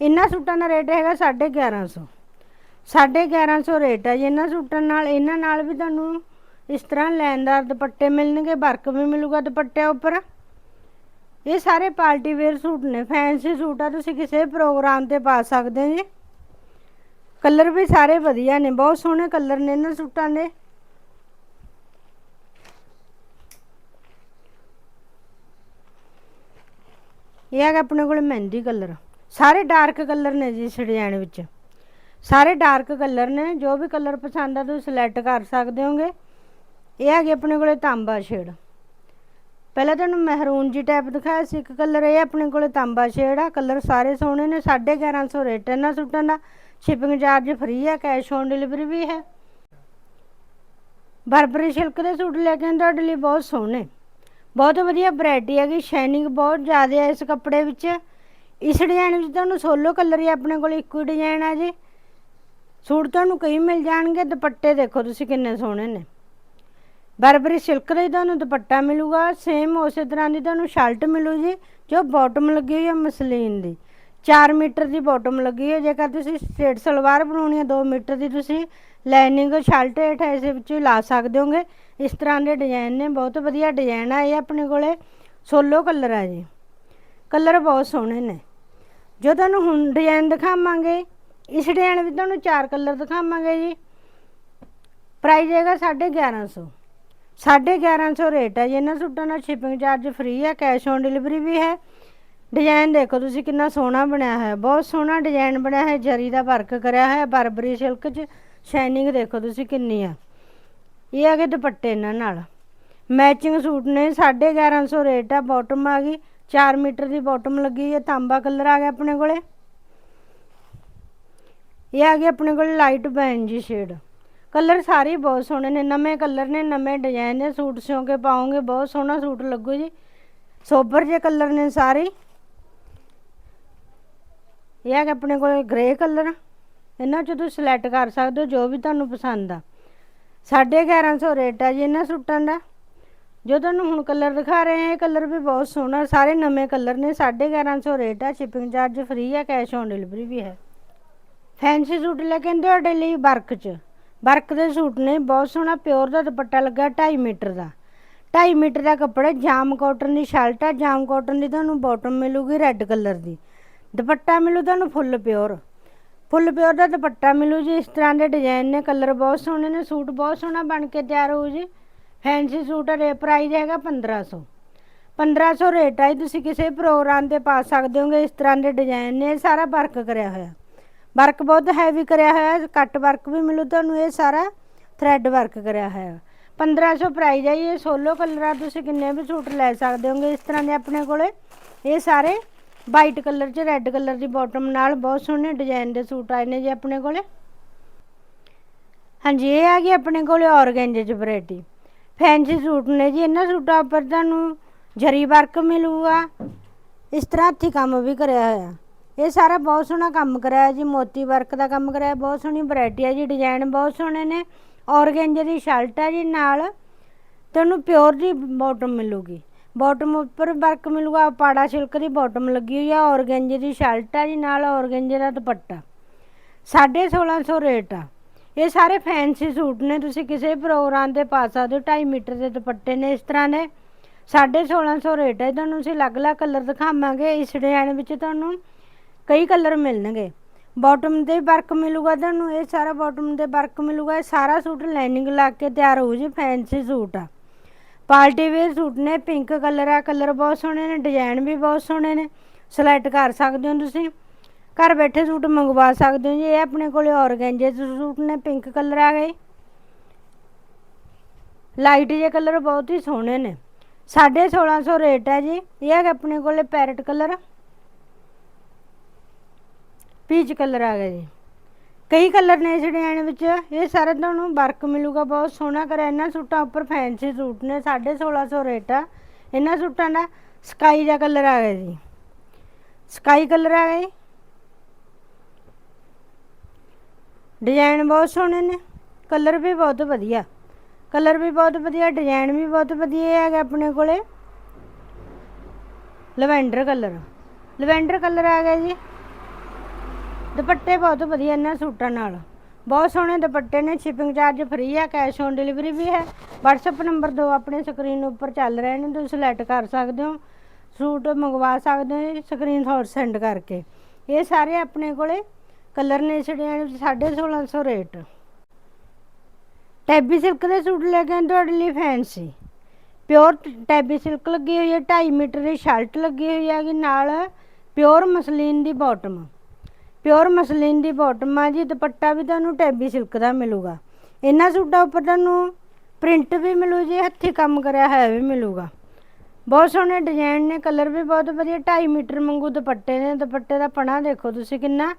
ਇਹਨਾਂ ਸੂਟਾਂ ਦਾ ਰੇਟ ਹੈਗਾ 1150 1150 ਰੇਟ ਹੈ ਜੀ ਇਹਨਾਂ ਸੂਟਾਂ ਨਾਲ, ਇਹਨਾਂ ਨਾਲ ਵੀ ਤੁਹਾਨੂੰ ਇਸ ਤਰ੍ਹਾਂ ਲੈਂਦਾਰ ਦੁਪੱਟੇ ਮਿਲਣਗੇ, ਵਰਕ ਵੀ ਮਿਲੂਗਾ ਦੁਪੱਟਿਆਂ ਉੱਪਰ। ਇਹ ਸਾਰੇ ਪਾਰਟੀ ਵੇਅਰ ਸੂਟ ਨੇ, ਫੈਂਸੀ ਸੂਟ ਆ, ਤੁਸੀਂ ਕਿਸੇ ਪ੍ਰੋਗਰਾਮ ਤੇ ਪਾ ਸਕਦੇ ਜੀ। ਕਲਰ ਵੀ ਸਾਰੇ ਵਧੀਆ ਨੇ, ਬਹੁਤ ਸੋਹਣੇ ਕਲਰ ਨੇ ਇਹਨਾਂ ਸੂਟਾਂ ਦੇ। ਇਹ ਹੈਗਾ ਆਪਣੇ ਕੋਲ ਮਹਿੰਦੀ ਕਲਰ। ਸਾਰੇ ਡਾਰਕ ਕਲਰ ਨੇ ਜੀ ਇਸ ਡਿਜ਼ਾਈਨ ਵਿੱਚ। ਸਾਰੇ ਡਾਰਕ ਕਲਰ ਨੇ, ਜੋ ਵੀ ਕਲਰ ਪਸੰਦ ਆ ਤੁਸੀਂ ਸਿਲੈਕਟ ਕਰ ਸਕਦੇ ਹੋਗੇ। ਇਹ ਹੈਗੇ ਆਪਣੇ ਕੋਲੇ ਤਾਂਬਾ ਸ਼ੇਡ ਪਹਿਲਾਂ ਤੁਹਾਨੂੰ ਮਹਿਰੂਨ ਜੀ ਟਾਈਪ ਦਿਖਾਇਆ ਸੀ, ਇੱਕ ਕਲਰ ਇਹ ਆਪਣੇ ਕੋਲੇ ਤਾਂਬਾ ਸ਼ੇਡ ਆ ਕਲਰ ਸਾਰੇ ਸੋਹਣੇ ਨੇ 1150 ਰੇਟ ਇਹਨਾਂ ਸੂਟਾਂ ਦਾ। ਸ਼ਿਪਿੰਗ ਚਾਰਜ ਫ੍ਰੀ ਆ ਕੈਸ਼ ਔਨ ਡਿਲੀਵਰੀ ਵੀ ਹੈ। ਬਰਬਰੀ ਸਿਲਕ ਦੇ ਸੂਟ ਲੈ ਕੇ ਆਏ ਤੁਹਾਡੇ ਲਈ ਬਹੁਤ ਸੋਹਣੇ। ਬਹੁਤ ਵਧੀਆ ਵੈਰਾਈਟੀ ਹੈਗੀ ਸ਼ਾਈਨਿੰਗ ਬਹੁਤ ਜ਼ਿਆਦਾ ਹੈ ਇਸ ਕੱਪੜੇ ਵਿੱਚ। ਇਸ ਡਿਜ਼ਾਈਨ ਵਿੱਚ ਤੁਹਾਨੂੰ ਸੋਲੋ ਕਲਰ ਹੀ ਆਪਣੇ ਕੋਲ ਇੱਕੋ ਹੀ ਡਿਜ਼ਾਈਨ ਆ ਜੀ। ਸੂਟ ਤੁਹਾਨੂੰ ਕਈ ਮਿਲ ਜਾਣਗੇ, ਦੁਪੱਟੇ ਦੇਖੋ ਤੁਸੀਂ ਕਿੰਨੇ ਸੋਹਣੇ ਨੇ। ਬਰਬਰੀ ਸਿਲਕ ਦਾ ਹੀ ਤੁਹਾਨੂੰ ਦੁਪੱਟਾ ਮਿਲੂਗਾ ਸੇਮ ਉਸੇ ਤਰ੍ਹਾਂ ਦੀ ਤੁਹਾਨੂੰ ਸ਼ਰਟ ਮਿਲੂ ਜੀ, ਜੋ ਬਾਟਮ ਲੱਗੀ ਹੋਈ ਹੈ ਮਸਲੀਨ ਦੀ। 4 ਮੀਟਰ ਦੀ ਬਾਟਮ ਲੱਗੀ ਹੈ ਜੇਕਰ ਤੁਸੀਂ ਸਟ੍ਰੇਟ ਸਲਵਾਰ ਬਣਾਉਣੀ ਹੈ 2 ਮੀਟਰ ਦੀ ਤੁਸੀਂ ਲਾਈਨਿੰਗ ਸ਼ਰਟ ਹੇਠ ਇਸੇ ਵਿੱਚ ਹੀ ਲਾ ਸਕਦੇ ਹੋਗੇ। ਇਸ ਤਰ੍ਹਾਂ ਦੇ ਡਿਜ਼ਾਈਨ ਨੇ, ਬਹੁਤ ਵਧੀਆ ਡਿਜ਼ਾਈਨ ਆ ਇਹ ਆਪਣੇ ਕੋਲੇ। ਸੋਲੋ ਕਲਰ ਆ ਜੀ। ਕਲਰ ਬਹੁਤ ਸੋਹਣੇ ਨੇ। ਜੋ ਤੁਹਾਨੂੰ ਹੁਣ ਡਿਜ਼ਾਈਨ ਦਿਖਾਵਾਂਗੇ, ਇਸ ਡਿਜ਼ਾਈਨ ਵਿੱਚ ਤੁਹਾਨੂੰ ਚਾਰ ਕਲਰ ਦਿਖਾਵਾਂਗੇ ਜੀ। ਪ੍ਰਾਈਸ ਹੈਗਾ 1150 1150 ਰੇਟ ਹੈ ਜੀ। ਇਹਨਾਂ ਸੂਟਾਂ ਨਾਲ ਸ਼ਿਪਿੰਗ ਚਾਰਜ ਫ੍ਰੀ ਹੈ ਕੈਸ਼ ਔਨ ਡਿਲੀਵਰੀ ਵੀ ਹੈ। ਡਿਜ਼ਾਈਨ ਦੇਖੋ ਤੁਸੀਂ ਕਿੰਨਾ ਸੋਹਣਾ ਬਣਿਆ ਹੈ ਬਹੁਤ ਸੋਹਣਾ ਡਿਜ਼ਾਈਨ ਬਣਿਆ ਹੈ ਜਰੀ ਦਾ ਵਰਕ ਕਰਿਆ ਹੈ ਬਰਬਰੀ ਸਿਲਕ 'ਚ ਸ਼ਾਈਨਿੰਗ ਦੇਖੋ ਤੁਸੀਂ ਕਿੰਨੀ ਆ। ਇਹ ਆ ਗਏ ਦੁਪੱਟੇ ਇਹਨਾਂ ਨਾਲ। ਮੈਚਿੰਗ ਸੂਟ ਨੇ 1150 ਰੇਟ ਆ ਬਾਟਮ ਆ ਗਈ। 4 ਮੀਟਰ ਦੀ ਬਾਟਮ ਲੱਗੀ ਹੈ, ਤਾਂਬਾ ਕਲਰ ਆ ਗਿਆ ਆਪਣੇ ਕੋਲੇ। ਇਹ ਆ ਗਿਆ ਆਪਣੇ ਕੋਲੇ ਲਾਈਟ ਬੈਂਜੀ ਸ਼ੇਡ ਕਲਰ ਸਾਰੇ ਬਹੁਤ ਸੋਹਣੇ ਨੇ, ਨਵੇਂ ਕਲਰ ਨੇ, ਨਵੇਂ ਡਿਜ਼ਾਈਨ ਨੇ, ਸੂਟ ਸਿਉਂ ਕੇ ਪਾਉਂਗੇ ਬਹੁਤ ਸੋਹਣਾ ਸੂਟ ਲੱਗੂ ਜੀ। ਸੋਬਰ ਜੇ ਕਲਰ ਨੇ ਸਾਰੇ ਇਹ ਆ ਆਪਣੇ ਕੋਲ ਗ੍ਰੇ ਕਲਰ ਇਹਨਾਂ ਚੋਂ ਤੁਸੀਂ ਸਿਲੈਕਟ ਕਰ ਸਕਦੇ ਹੋ ਜੋ ਵੀ ਤੁਹਾਨੂੰ ਪਸੰਦ ਆ। 1150 ਰੇਟ ਆ ਜੀ ਇਹਨਾਂ ਸੂਟਾਂ ਦਾ। ਜੋ ਤੁਹਾਨੂੰ ਹੁਣ ਕਲਰ ਦਿਖਾ ਰਹੇ ਆ, ਇਹ ਕਲਰ ਵੀ ਬਹੁਤ ਸੋਹਣਾ, ਸਾਰੇ ਨਵੇਂ ਕਲਰ ਨੇ 1150 ਰੇਟ ਆ ਸ਼ਿਪਿੰਗ ਚਾਰਜ ਫ੍ਰੀ ਆ ਕੈਸ਼ ਔਨ ਡਿਲੀਵਰੀ ਵੀ ਹੈ। ਫੈਂਸੀ ਸੂਟ ਲੈ ਕੇ ਆਂਦੇ ਤੁਹਾਡੇ ਲਈ ਵਰਕ 'ਚ? ਵਰਕ ਦੇ ਸੂਟ ਨੇ, ਬਹੁਤ ਸੋਹਣਾ ਪਿਓਰ ਦਾ ਦੁਪੱਟਾ ਲੱਗਾ 2.5 ਮੀਟਰ ਦਾ। 2.5 ਮੀਟਰ ਦਾ ਕੱਪੜਾ, ਜਾਮ ਕਾਟਨ ਦੀ ਸ਼ਰਟ ਆ, ਜਾਮ ਕਾਟਨ ਦੀ ਤੁਹਾਨੂੰ ਬਾਟਮ ਮਿਲੂਗੀ ਰੈੱਡ ਕਲਰ ਦੀ। ਦੁਪੱਟਾ ਮਿਲੂ ਤੁਹਾਨੂੰ ਫੁੱਲ ਪਿਓਰ ਫੁੱਲ ਪਿਓਰ ਦਾ ਦੁਪੱਟਾ ਮਿਲੂ ਜੀ, ਇਸ ਤਰ੍ਹਾਂ ਦੇ ਡਿਜ਼ਾਈਨ ਨੇ ਕਲਰ ਬਹੁਤ ਸੋਹਣੇ ਨੇ, ਸੂਟ ਬਹੁਤ ਸੋਹਣਾ ਬਣ ਕੇ ਤਿਆਰ ਹੋਊ ਜੀ। ਫੈਂਸੀ ਸੂਟ ਰੇ ਪ੍ਰਾਈਸ ਹੈਗਾ 1500 1500 ਰੇਟ ਹੈ ਤੁਸੀਂ ਕਿਸੇ ਪ੍ਰੋਗਰਾਮ ਤੇ ਪਾ ਸਕਦੇ ਹੋਗੇ, ਇਸ ਤਰ੍ਹਾਂ ਦੇ ਡਿਜ਼ਾਈਨ ਨੇ, ਇਹ ਸਾਰਾ ਵਰਕ ਕਰਿਆ ਹੋਇਆ। ਵਰਕ ਬਹੁਤ ਹੈਵੀ ਕਰਿਆ ਹੋਇਆ ਹੈ ਕੱਟ ਵਰਕ ਵੀ ਮਿਲੂ ਤੁਹਾਨੂੰ ਇਹ ਸਾਰਾ ਥ੍ਰੈਡ ਵਰਕ ਕਰਿਆ ਹੋਇਆ। ਹੈ 1500 ਪ੍ਰਾਈਜ਼ ਹੈ ਜੀ, ਇਹ ਸੋਲੋ ਕਲਰ ਆ ਤੁਸੀਂ ਕਿੰਨੇ ਵੀ ਸੂਟ ਲੈ ਸਕਦੇ ਹੋਗੇ ਇਸ ਤਰ੍ਹਾਂ ਦੇ ਆਪਣੇ ਕੋਲੇ। ਇਹ ਸਾਰੇ ਵਾਈਟ ਕਲਰ 'ਚ ਰੈੱਡ ਕਲਰ ਦੀ ਬਾਟਮ ਨਾਲ ਬਹੁਤ ਸੋਹਣੇ ਡਿਜ਼ਾਈਨ ਦੇ ਸੂਟ ਆਏ ਨੇ ਜੀ ਆਪਣੇ ਕੋਲੇ। ਹਾਂਜੀ ਇਹ ਆ ਗਈ ਆਪਣੇ ਕੋਲੇ ਔਰਗੈਂਜੇ 'ਚ ਵੈਰਾਈਟੀ ਫੈਂਸੀ ਸੂਟ ਨੇ ਜੀ ਇਹਨਾਂ ਸੂਟਾਂ ਉੱਪਰ ਤੁਹਾਨੂੰ ਜਰੀ ਵਰਕ ਮਿਲੂਗਾ। ਇਸ ਤਰ੍ਹਾਂ ਹੱਥੀ ਕੰਮ ਵੀ ਕਰਿਆ ਹੋਇਆ। ਇਹ ਸਾਰਾ ਬਹੁਤ ਸੋਹਣਾ ਕੰਮ ਕਰਾਇਆ ਜੀ, ਮੋਤੀ ਵਰਕ ਦਾ ਕੰਮ ਕਰਾਇਆ, ਬਹੁਤ ਸੋਹਣੀ ਵੈਰਾਈਟੀ ਆ ਜੀ ਡਿਜ਼ਾਈਨ ਬਹੁਤ ਸੋਹਣੇ ਨੇ ਔਰਗੈਂਜੇ ਦੀ ਸ਼ਰਟ ਆ ਜੀ ਨਾਲ ਤੁਹਾਨੂੰ ਪਿਓਰ ਦੀ ਬਾਟਮ ਮਿਲੂਗੀ। ਬਾਟਮ ਉੱਪਰ ਵਰਕ ਮਿਲੂਗਾ, ਪਾੜਾ ਸਿਲਕ ਦੀ ਬਾਟਮ ਲੱਗੀ ਹੋਈ ਆ ਔਰਗੈਂਜੇ ਦੀ ਸ਼ਰਟ ਆ ਜੀ ਨਾਲ ਔਰਗੈਂਜੇ ਦਾ ਦੁਪੱਟਾ। 1650 ਰੇਟ ਆ। ਇਹ ਸਾਰੇ ਫੈਂਸੀ ਸੂਟ ਨੇ, ਤੁਸੀਂ ਕਿਸੇ ਪ੍ਰੋਗਰਾਮ ਤੇ ਪਾ ਸਕਦੇ ਹੋ 2.5 ਮੀਟਰ ਦੇ ਦੁਪੱਟੇ ਨੇ ਇਸ ਤਰ੍ਹਾਂ ਦੇ। 1650 ਰੇਟ ਹੈ ਤੁਹਾਨੂੰ ਅਸੀਂ ਅਲੱਗ-ਅਲੱਗ ਕਲਰ ਦਿਖਾਵਾਂਗੇ, ਇਸ ਡਿਜ਼ਾਈਨ ਵਿੱਚ ਤੁਹਾਨੂੰ ਕਈ ਕਲਰ ਮਿਲਣਗੇ। ਬਾਟਮ ਤੇ ਵਰਕ ਮਿਲੂਗਾ ਤੁਹਾਨੂੰ, ਇਹ ਸਾਰਾ ਬਾਟਮ ਤੇ ਵਰਕ ਮਿਲੂਗਾ। ਇਹ ਸਾਰਾ ਸੂਟ ਲਾਈਨਿੰਗ ਲਾ ਕੇ ਤਿਆਰ ਹੋਊ ਜੀ ਫੈਂਸੀ ਸੂਟ ਆ। ਪਾਰਟੀ ਵੇਅਰ ਸੂਟ ਨੇ ਪਿੰਕ ਕਲਰ ਆ ਕਲਰ ਬਹੁਤ ਸੋਹਣੇ ਨੇ ਡਿਜ਼ਾਈਨ ਵੀ ਬਹੁਤ ਸੋਹਣੇ ਨੇ। ਸਿਲੈਕਟ ਕਰ ਸਕਦੇ ਹੋ ਤੁਸੀਂ। ਘਰ ਬੈਠੇ ਸੂਟ ਮੰਗਵਾ ਸਕਦੇ ਹੋ ਜੀ। ਇਹ ਆਪਣੇ ਕੋਲੇ ਔਰਗੈਂਜੇ ਸੂਟ ਨੇ ਪਿੰਕ ਕਲਰ ਆ ਗਏ। ਲਾਈਟ ਜੇ ਕਲਰ ਬਹੁਤ ਹੀ ਸੋਹਣੇ ਨੇ। 1650 ਰੇਟ ਹੈ ਜੀ। ਇਹ ਹੈ ਆਪਣੇ ਕੋਲੇ ਪੈਰਟ ਕਲਰ ਪੀਚ ਕਲਰ ਆ ਗਿਆ ਜੀ। ਕਈ ਕਲਰ ਨੇ ਇਸ ਡਿਜ਼ਾਈਨ ਵਿੱਚ, ਇਹ ਸਾਰਾ ਤੁਹਾਨੂੰ ਵਰਕ ਮਿਲੂਗਾ, ਬਹੁਤ ਸੋਹਣਾ ਕਰਿਆ। ਇਹਨਾਂ ਸੂਟਾਂ ਉੱਪਰ ਫੈਂਸੀ ਸੂਟ ਨੇ 1650 ਰੇਟ ਆ। ਇਹਨਾਂ ਸੂਟਾਂ ਦਾ ਸਕਾਈ ਦਾ ਕਲਰ ਆ ਗਿਆ ਜੀ। ਸਕਾਈ ਕਲਰ ਆ ਗਿਆ ਜੀ। ਡਿਜ਼ਾਈਨ ਬਹੁਤ ਸੋਹਣੇ ਨੇ। ਕਲਰ ਵੀ ਬਹੁਤ ਵਧੀਆ। ਕਲਰ ਵੀ ਬਹੁਤ ਵਧੀਆ ਡਿਜ਼ਾਈਨ ਵੀ ਬਹੁਤ ਵਧੀਆ ਹੈਗਾ ਆਪਣੇ ਕੋਲੇ। Lavender colour. ਲਵੈਂਡਰ ਕਲਰ ਆ ਗਿਆ ਜੀ। ਦੁਪੱਟੇ ਬਹੁਤ ਵਧੀਆ ਇਹਨਾਂ ਸੂਟਾਂ ਨਾਲ। ਬਹੁਤ ਸੋਹਣੇ ਦੁਪੱਟੇ ਨੇ ਸ਼ਿਪਿੰਗ ਚਾਰਜ ਫ੍ਰੀ ਹੈ ਕੈਸ਼ ਔਨ ਡਿਲੀਵਰੀ ਵੀ ਹੈ। WhatsApp ਨੰਬਰ ਦੋ ਆਪਣੇ ਸਕਰੀਨ ਉੱਪਰ ਚੱਲ ਰਹੇ ਨੇ, ਤੁਸੀਂ ਸਿਲੈਕਟ ਕਰ ਸਕਦੇ ਹੋ। ਸੂਟ ਮੰਗਵਾ ਸਕਦੇ ਹੋ ਸਕਰੀਨਸ਼ਾਟ ਸੈਂਡ ਕਰਕੇ। ਇਹ ਸਾਰੇ ਆਪਣੇ ਕੋਲੇ ਕਲਰ ਨੇ ਛੜਿਆਂ 1650 ਰੇਟ। ਟੈਬੀ ਸਿਲਕ ਦੇ ਸੂਟ ਲੈ ਕੇ ਆਏ ਤੁਹਾਡੇ ਲਈ ਫੈਂਸੀ ਪਿਓਰ ਟੈਬੀ ਸਿਲਕ ਲੱਗੀ ਹੋਈ ਹੈ 2.5 ਮੀਟਰ ਦੀ ਸ਼ਰਟ ਲੱਗੀ ਹੋਈ ਹੈਗੀ ਨਾਲ ਪਿਓਰ ਮਸਲੀਨ ਦੀ ਬਾਟਮ ਪਿਓਰ ਮਸਲੀਨ ਦੀ ਬਾਟਮ ਆ ਜੀ, ਦੁਪੱਟਾ ਵੀ ਤੁਹਾਨੂੰ ਟੈਬੀ ਸਿਲਕ ਦਾ ਮਿਲੂਗਾ। ਇਹਨਾਂ ਸੂਟਾਂ ਉੱਪਰ ਤੁਹਾਨੂੰ ਪ੍ਰਿੰਟ ਵੀ ਮਿਲੂ ਜੀ, ਹੱਥੀ ਕੰਮ ਕਰਿਆ ਹੋਇਆ ਵੀ ਮਿਲੂਗਾ। ਬਹੁਤ ਸੋਹਣੇ ਡਿਜ਼ਾਈਨ ਨੇ ਕਲਰ ਵੀ ਬਹੁਤ ਵਧੀਆ 2.5 ਮੀਟਰ ਮੰਗੂ ਦੁਪੱਟੇ ਨੇ, ਦੁਪੱਟੇ ਦਾ ਪਣਾ ਦੇਖੋ ਤੁਸੀਂ ਕਿੰਨਾ।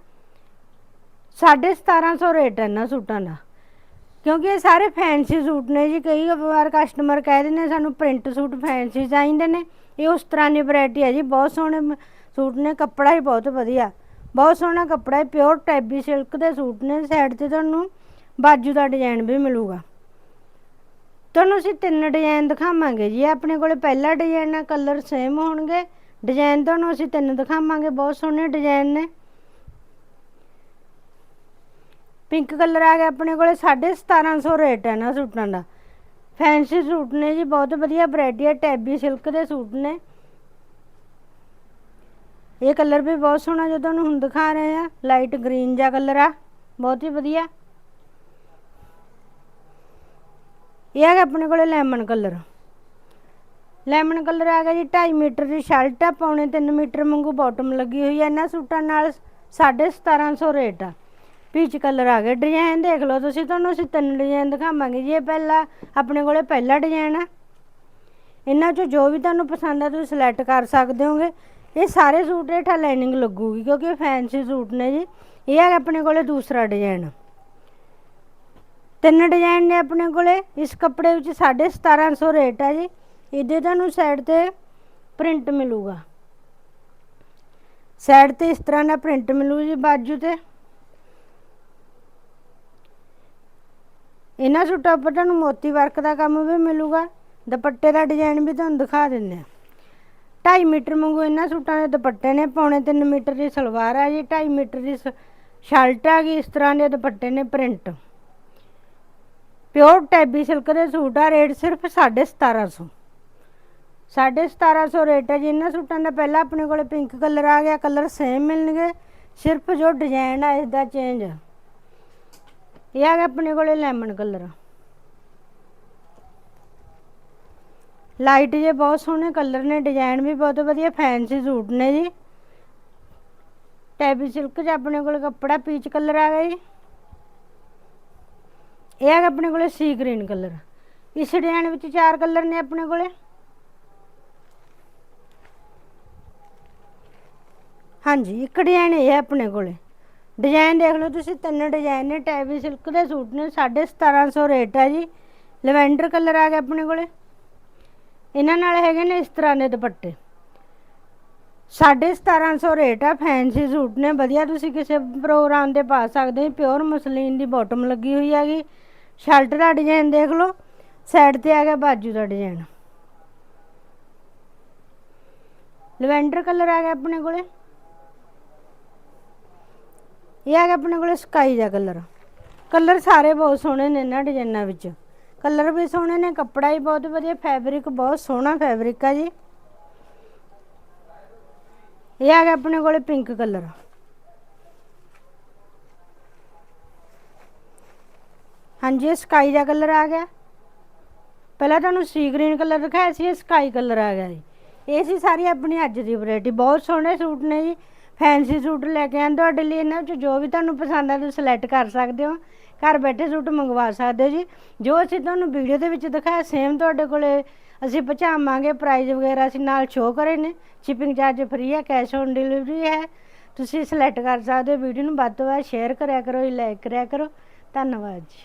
1750 ਰੇਟ ਹੈ ਇਹਨਾਂ ਸੂਟਾਂ ਦਾ। ਕਿਉਂਕਿ ਇਹ ਸਾਰੇ ਫੈਂਸੀ ਸੂਟ ਨੇ ਜੀ, ਕਈ ਵਾਰ ਕਸਟਮਰ ਕਹਿ ਦਿੰਦੇ ਨੇ, ਸਾਨੂੰ ਪ੍ਰਿੰਟ ਸੂਟ ਫੈਂਸੀ ਚਾਹੀਦੇ ਨੇ। ਇਹ ਉਸ ਤਰ੍ਹਾਂ ਦੀ ਵੈਰਾਈਟੀ ਹੈ ਜੀ, ਬਹੁਤ ਸੋਹਣੇ ਸੂਟ ਨੇ, ਕੱਪੜਾ ਹੀ ਬਹੁਤ ਵਧੀਆ। ਬਹੁਤ ਸੋਹਣਾ ਕੱਪੜਾ ਹੈ ਪਿਓਰ ਟੈਬੀ ਸਿਲਕ ਦੇ ਸੂਟ ਨੇ ਸਾਈਡ ਤੇ ਤੁਹਾਨੂੰ ਬਾਜੂ ਦਾ ਡਿਜ਼ਾਈਨ ਵੀ ਮਿਲੂਗਾ। ਤੁਹਾਨੂੰ ਅਸੀਂ ਤਿੰਨ ਡਿਜ਼ਾਈਨ ਦਿਖਾਵਾਂਗੇ ਜੀ ਆਪਣੇ ਕੋਲੇ ਪਹਿਲਾ ਡਿਜ਼ਾਈਨ ਆ ਕਲਰ ਸੇਮ ਹੋਣਗੇ। ਡਿਜ਼ਾਈਨ ਤੁਹਾਨੂੰ ਅਸੀਂ ਤਿੰਨ ਦਿਖਾਵਾਂਗੇ, ਬਹੁਤ ਸੋਹਣੇ ਡਿਜ਼ਾਈਨ ਨੇ। ਪਿੰਕ ਕਲਰ ਆ ਗਿਆ ਆਪਣੇ ਕੋਲੇ 1750 ਰੇਟ ਹੈ ਨਾ ਸੂਟਾਂ ਦਾ। ਫੈਂਸੀ ਸੂਟ ਨੇ ਜੀ, ਬਹੁਤ ਵਧੀਆ ਵੈਰਾਈਟੀ ਹੈ ਟੈਬੀ ਸਿਲਕ ਦੇ ਸੂਟ ਨੇ। ਇਹ ਕਲਰ ਵੀ ਬਹੁਤ ਸੋਹਣਾ ਜੋ ਤੁਹਾਨੂੰ ਹੁਣ ਦਿਖਾ ਰਹੇ ਆ। ਲਾਈਟ ਗ੍ਰੀਨ ਜਿਹਾ ਕਲਰ ਆ। ਬਹੁਤ ਹੀ ਵਧੀਆ। ਇਹ ਹੈਗਾ ਆਪਣੇ ਕੋਲੇ ਲੈਮਨ ਕਲਰ। ਲੈਮਨ ਕਲਰ ਆ ਗਿਆ ਜੀ 2.5 ਮੀਟਰ ਦੀ ਸ਼ਰਟ ਆ, ਪੌਣੇ 3 ਮੀਟਰ ਵਾਂਗੂ ਬਾਟਮ ਲੱਗੀ ਹੋਈ ਆ। ਇਹਨਾਂ ਸੂਟਾਂ ਨਾਲ 1750 ਰੇਟ ਆ। ਪੀਚ ਕਲਰ ਆ ਗਿਆ। ਡਿਜ਼ਾਈਨ ਦੇਖ ਲਓ ਤੁਸੀਂ, ਤੁਹਾਨੂੰ ਅਸੀਂ ਤਿੰਨ ਡਿਜ਼ਾਈਨ ਦਿਖਾਵਾਂਗੇ ਜੀ। ਇਹ ਪਹਿਲਾ, ਆਪਣੇ ਕੋਲੇ ਪਹਿਲਾ ਡਿਜ਼ਾਈਨ ਆ। ਇਹਨਾਂ ਚੋਂ ਜੋ ਵੀ ਤੁਹਾਨੂੰ ਪਸੰਦ ਆ, ਤੁਸੀਂ ਸਿਲੈਕਟ ਕਰ ਸਕਦੇ ਹੋਗੇ। ਇਹ ਸਾਰੇ ਸੂਟ ਹੇਠਾਂ ਲਾਈਨਿੰਗ ਲੱਗੂਗੀ ਕਿਉਂਕਿ ਇਹ ਫੈਂਸੀ ਸੂਟ ਨੇ ਜੀ। ਇਹ ਹੈ ਆਪਣੇ ਕੋਲੇ ਦੂਸਰਾ ਡਿਜ਼ਾਈਨ ਤਿੰਨ ਡਿਜ਼ਾਈਨ ਨੇ ਆਪਣੇ ਕੋਲੇ। ਇਸ ਕੱਪੜੇ ਵਿੱਚ 1750 ਰੇਟ ਹੈ ਜੀ। ਇਹਦੇ ਤੁਹਾਨੂੰ ਸਾਈਡ ਤੇ ਪ੍ਰਿੰਟ ਮਿਲੂਗਾ। ਸਾਈਡ ਤੇ ਇਸ ਤਰ੍ਹਾਂ ਦਾ ਪ੍ਰਿੰਟ ਮਿਲੂ ਜੀ ਬਾਜੂ ਤੇ। ਇਹਨਾਂ ਸੂਟਾਂ ਉੱਪਰ ਤੁਹਾਨੂੰ ਮੋਤੀ ਵਰਕ ਦਾ ਕੰਮ ਵੀ ਮਿਲੂਗਾ। ਦੁਪੱਟੇ ਦਾ ਡਿਜ਼ਾਈਨ ਵੀ ਤੁਹਾਨੂੰ ਦਿਖਾ ਦਿੰਦੇ ਆ। 2.5 ਮੀਟਰ ਮੰਗੂ ਇਹਨਾਂ ਸੂਟਾਂ ਦੇ ਦੁਪੱਟੇ ਨੇ ਪੌਣੇ 3 ਮੀਟਰ ਦੀ ਸਲਵਾਰ ਆ ਜੀ 2.5 ਮੀਟਰ ਦੀ ਸ- ਸ਼ਰਟ ਆ ਗਈ, ਇਸ ਤਰ੍ਹਾਂ ਦੇ ਦੁਪੱਟੇ ਨੇ ਪ੍ਰਿੰਟ। ਪਿਓਰ ਟੈਬੀ ਸਿਲਕ ਦੇ ਸੂਟ ਆ, ਰੇਟ ਸਿਰਫ 1750 1750 ਰੇਟ ਹੈ ਜੀ, ਇਹਨਾਂ ਸੂਟਾਂ ਦਾ ਪਹਿਲਾਂ ਆਪਣੇ ਕੋਲੇ ਪਿੰਕ ਕਲਰ ਆ ਗਿਆ, ਕਲਰ ਸੇਮ ਮਿਲਣਗੇ, ਸਿਰਫ ਜੋ ਡਿਜ਼ਾਈਨ ਆ ਇਸ ਦਾ ਚੇਂਜ। ਇਹ ਆ ਗਿਆ ਆਪਣੇ ਕੋਲੇ ਲੈਮਨ ਕਲਰ। ਲਾਈਟ ਜੇ ਬਹੁਤ ਸੋਹਣੇ ਕਲਰ ਨੇ, ਡਿਜ਼ਾਈਨ ਵੀ ਬਹੁਤ ਵਧੀਆ, ਫੈਂਸੀ ਸੂਟ ਨੇ ਜੀ। ਟੈਬੀ ਸਿਲਕ 'ਚ ਆਪਣੇ ਕੋਲ ਕੱਪੜਾ ਪੀਚ ਕਲਰ ਆ ਗਿਆ ਜੀ। ਇਹ ਆ ਗਿਆ ਆਪਣੇ ਕੋਲੇ ਸੀ ਗ੍ਰੀਨ ਕਲਰ। ਇਸ ਡਿਜ਼ਾਈਨ ਵਿੱਚ ਚਾਰ ਕਲਰ ਨੇ ਆਪਣੇ ਕੋਲੇ। ਹਾਂਜੀ, ਇੱਕ ਡਿਜ਼ਾਈਨ ਇਹ ਹੈ ਆਪਣੇ ਕੋਲੇ। ਡਿਜ਼ਾਈਨ ਦੇਖ ਲਓ ਤੁਸੀਂ, ਤਿੰਨ ਡਿਜ਼ਾਈਨ ਨੇ, ਟੈਬੀ ਸਿਲਕ ਦੇ ਸੂਟ ਨੇ 1750 ਰੇਟ ਹੈ ਜੀ। ਲਵੈਂਡਰ ਕਲਰ ਆ ਗਿਆ ਆਪਣੇ ਕੋਲੇ। ਇਹਨਾਂ ਨਾਲ ਹੈਗੇ ਨੇ ਇਸ ਤਰ੍ਹਾਂ ਦੇ ਦੁਪੱਟੇ। 1750 ਰੇਟ ਆ, ਫੈਂਸੀ ਸੂਟ ਨੇ, ਵਧੀਆ ਤੁਸੀਂ ਕਿਸੇ ਪ੍ਰੋਗਰਾਮ ਤੇ ਪਾ ਸਕਦੇ ਹੋ। ਪਿਓਰ ਮਸਲੀਨ ਦੀ ਬਾਟਮ ਲੱਗੀ ਹੋਈ ਹੈਗੀ। ਸ਼ਰਟ ਦਾ ਡਿਜ਼ਾਈਨ ਦੇਖ ਲਓ ਸਾਈਡ ਤੇ ਆ ਗਿਆ ਬਾਜੂ ਦਾ ਡਿਜ਼ਾਈਨ ਲਵੈਂਡਰ ਕਲਰ ਆ ਗਿਆ ਆਪਣੇ ਕੋਲੇ। ਇਹ ਆ ਗਿਆ ਆਪਣੇ ਕੋਲੇ ਸਕਾਈ ਦਾ ਕਲਰ ਕਲਰ ਸਾਰੇ ਬਹੁਤ ਸੋਹਣੇ ਨੇ ਇਹਨਾਂ ਡਿਜ਼ਾਈਨਾਂ ਵਿੱਚ। ਕਲਰ ਵੀ ਸੋਹਣੇ ਨੇ, ਕੱਪੜਾ ਵੀ ਬਹੁਤ ਵਧੀਆ ਫੈਬਰਿਕ ਬਹੁਤ ਸੋਹਣਾ ਫੈਬਰਿਕ ਆ ਜੀ। ਇਹ ਆ ਗਿਆ ਆਪਣੇ ਕੋਲੇ ਪਿੰਕ ਕਲਰ। ਹਾਂਜੀ, ਇਹ ਸਕਾਈ ਦਾ ਕਲਰ ਆ ਗਿਆ। ਪਹਿਲਾਂ ਤੁਹਾਨੂੰ ਸੀ ਗ੍ਰੀਨ ਕਲਰ ਦਿਖਾਇਆ ਸੀ, ਇਹ ਸਕਾਈ ਕਲਰ ਆ ਗਿਆ ਜੀ। ਇਹ ਸੀ ਸਾਰੀ ਆਪਣੀ ਅੱਜ ਦੀ ਵੈਰਾਈਟੀ ਬਹੁਤ ਸੋਹਣੇ ਸੂਟ ਨੇ ਜੀ। ਫੈਂਸੀ ਸੂਟ ਲੈ ਕੇ ਆਂਦੇ ਤੁਹਾਡੇ ਲਈ ਇਹਨਾਂ ਵਿੱਚ ਜੋ ਵੀ ਤੁਹਾਨੂੰ ਪਸੰਦ ਆ, ਤੁਸੀਂ ਸਿਲੈਕਟ ਕਰ ਸਕਦੇ ਹੋ। ਘਰ ਬੈਠੇ ਸੂਟ ਮੰਗਵਾ ਸਕਦੇ ਹੋ ਜੀ। ਜੋ ਅਸੀਂ ਤੁਹਾਨੂੰ ਵੀਡੀਓ ਦੇ ਵਿੱਚ ਦਿਖਾਇਆ ਸੇਮ ਤੁਹਾਡੇ ਕੋਲੇ ਅਸੀਂ ਪਹੁੰਚਾਵਾਂਗੇ ਪ੍ਰਾਈਜ਼ ਵਗੈਰਾ ਅਸੀਂ ਨਾਲ ਸ਼ੋਅ ਕਰੇ ਨੇ। ਸ਼ਿਪਿੰਗ ਚਾਰਜ ਫ੍ਰੀ ਹੈ ਕੈਸ਼ ਔਨ ਡਿਲੀਵਰੀ ਹੈ। ਤੁਸੀਂ ਸਿਲੈਕਟ ਕਰ ਸਕਦੇ ਹੋ ਵੀਡੀਓ ਨੂੰ, ਵੱਧ ਤੋਂ ਵੱਧ ਸ਼ੇਅਰ ਕਰਿਆ ਕਰੋ ਲਾਈਕ ਕਰਿਆ ਕਰੋ। ਧੰਨਵਾਦ ਜੀ।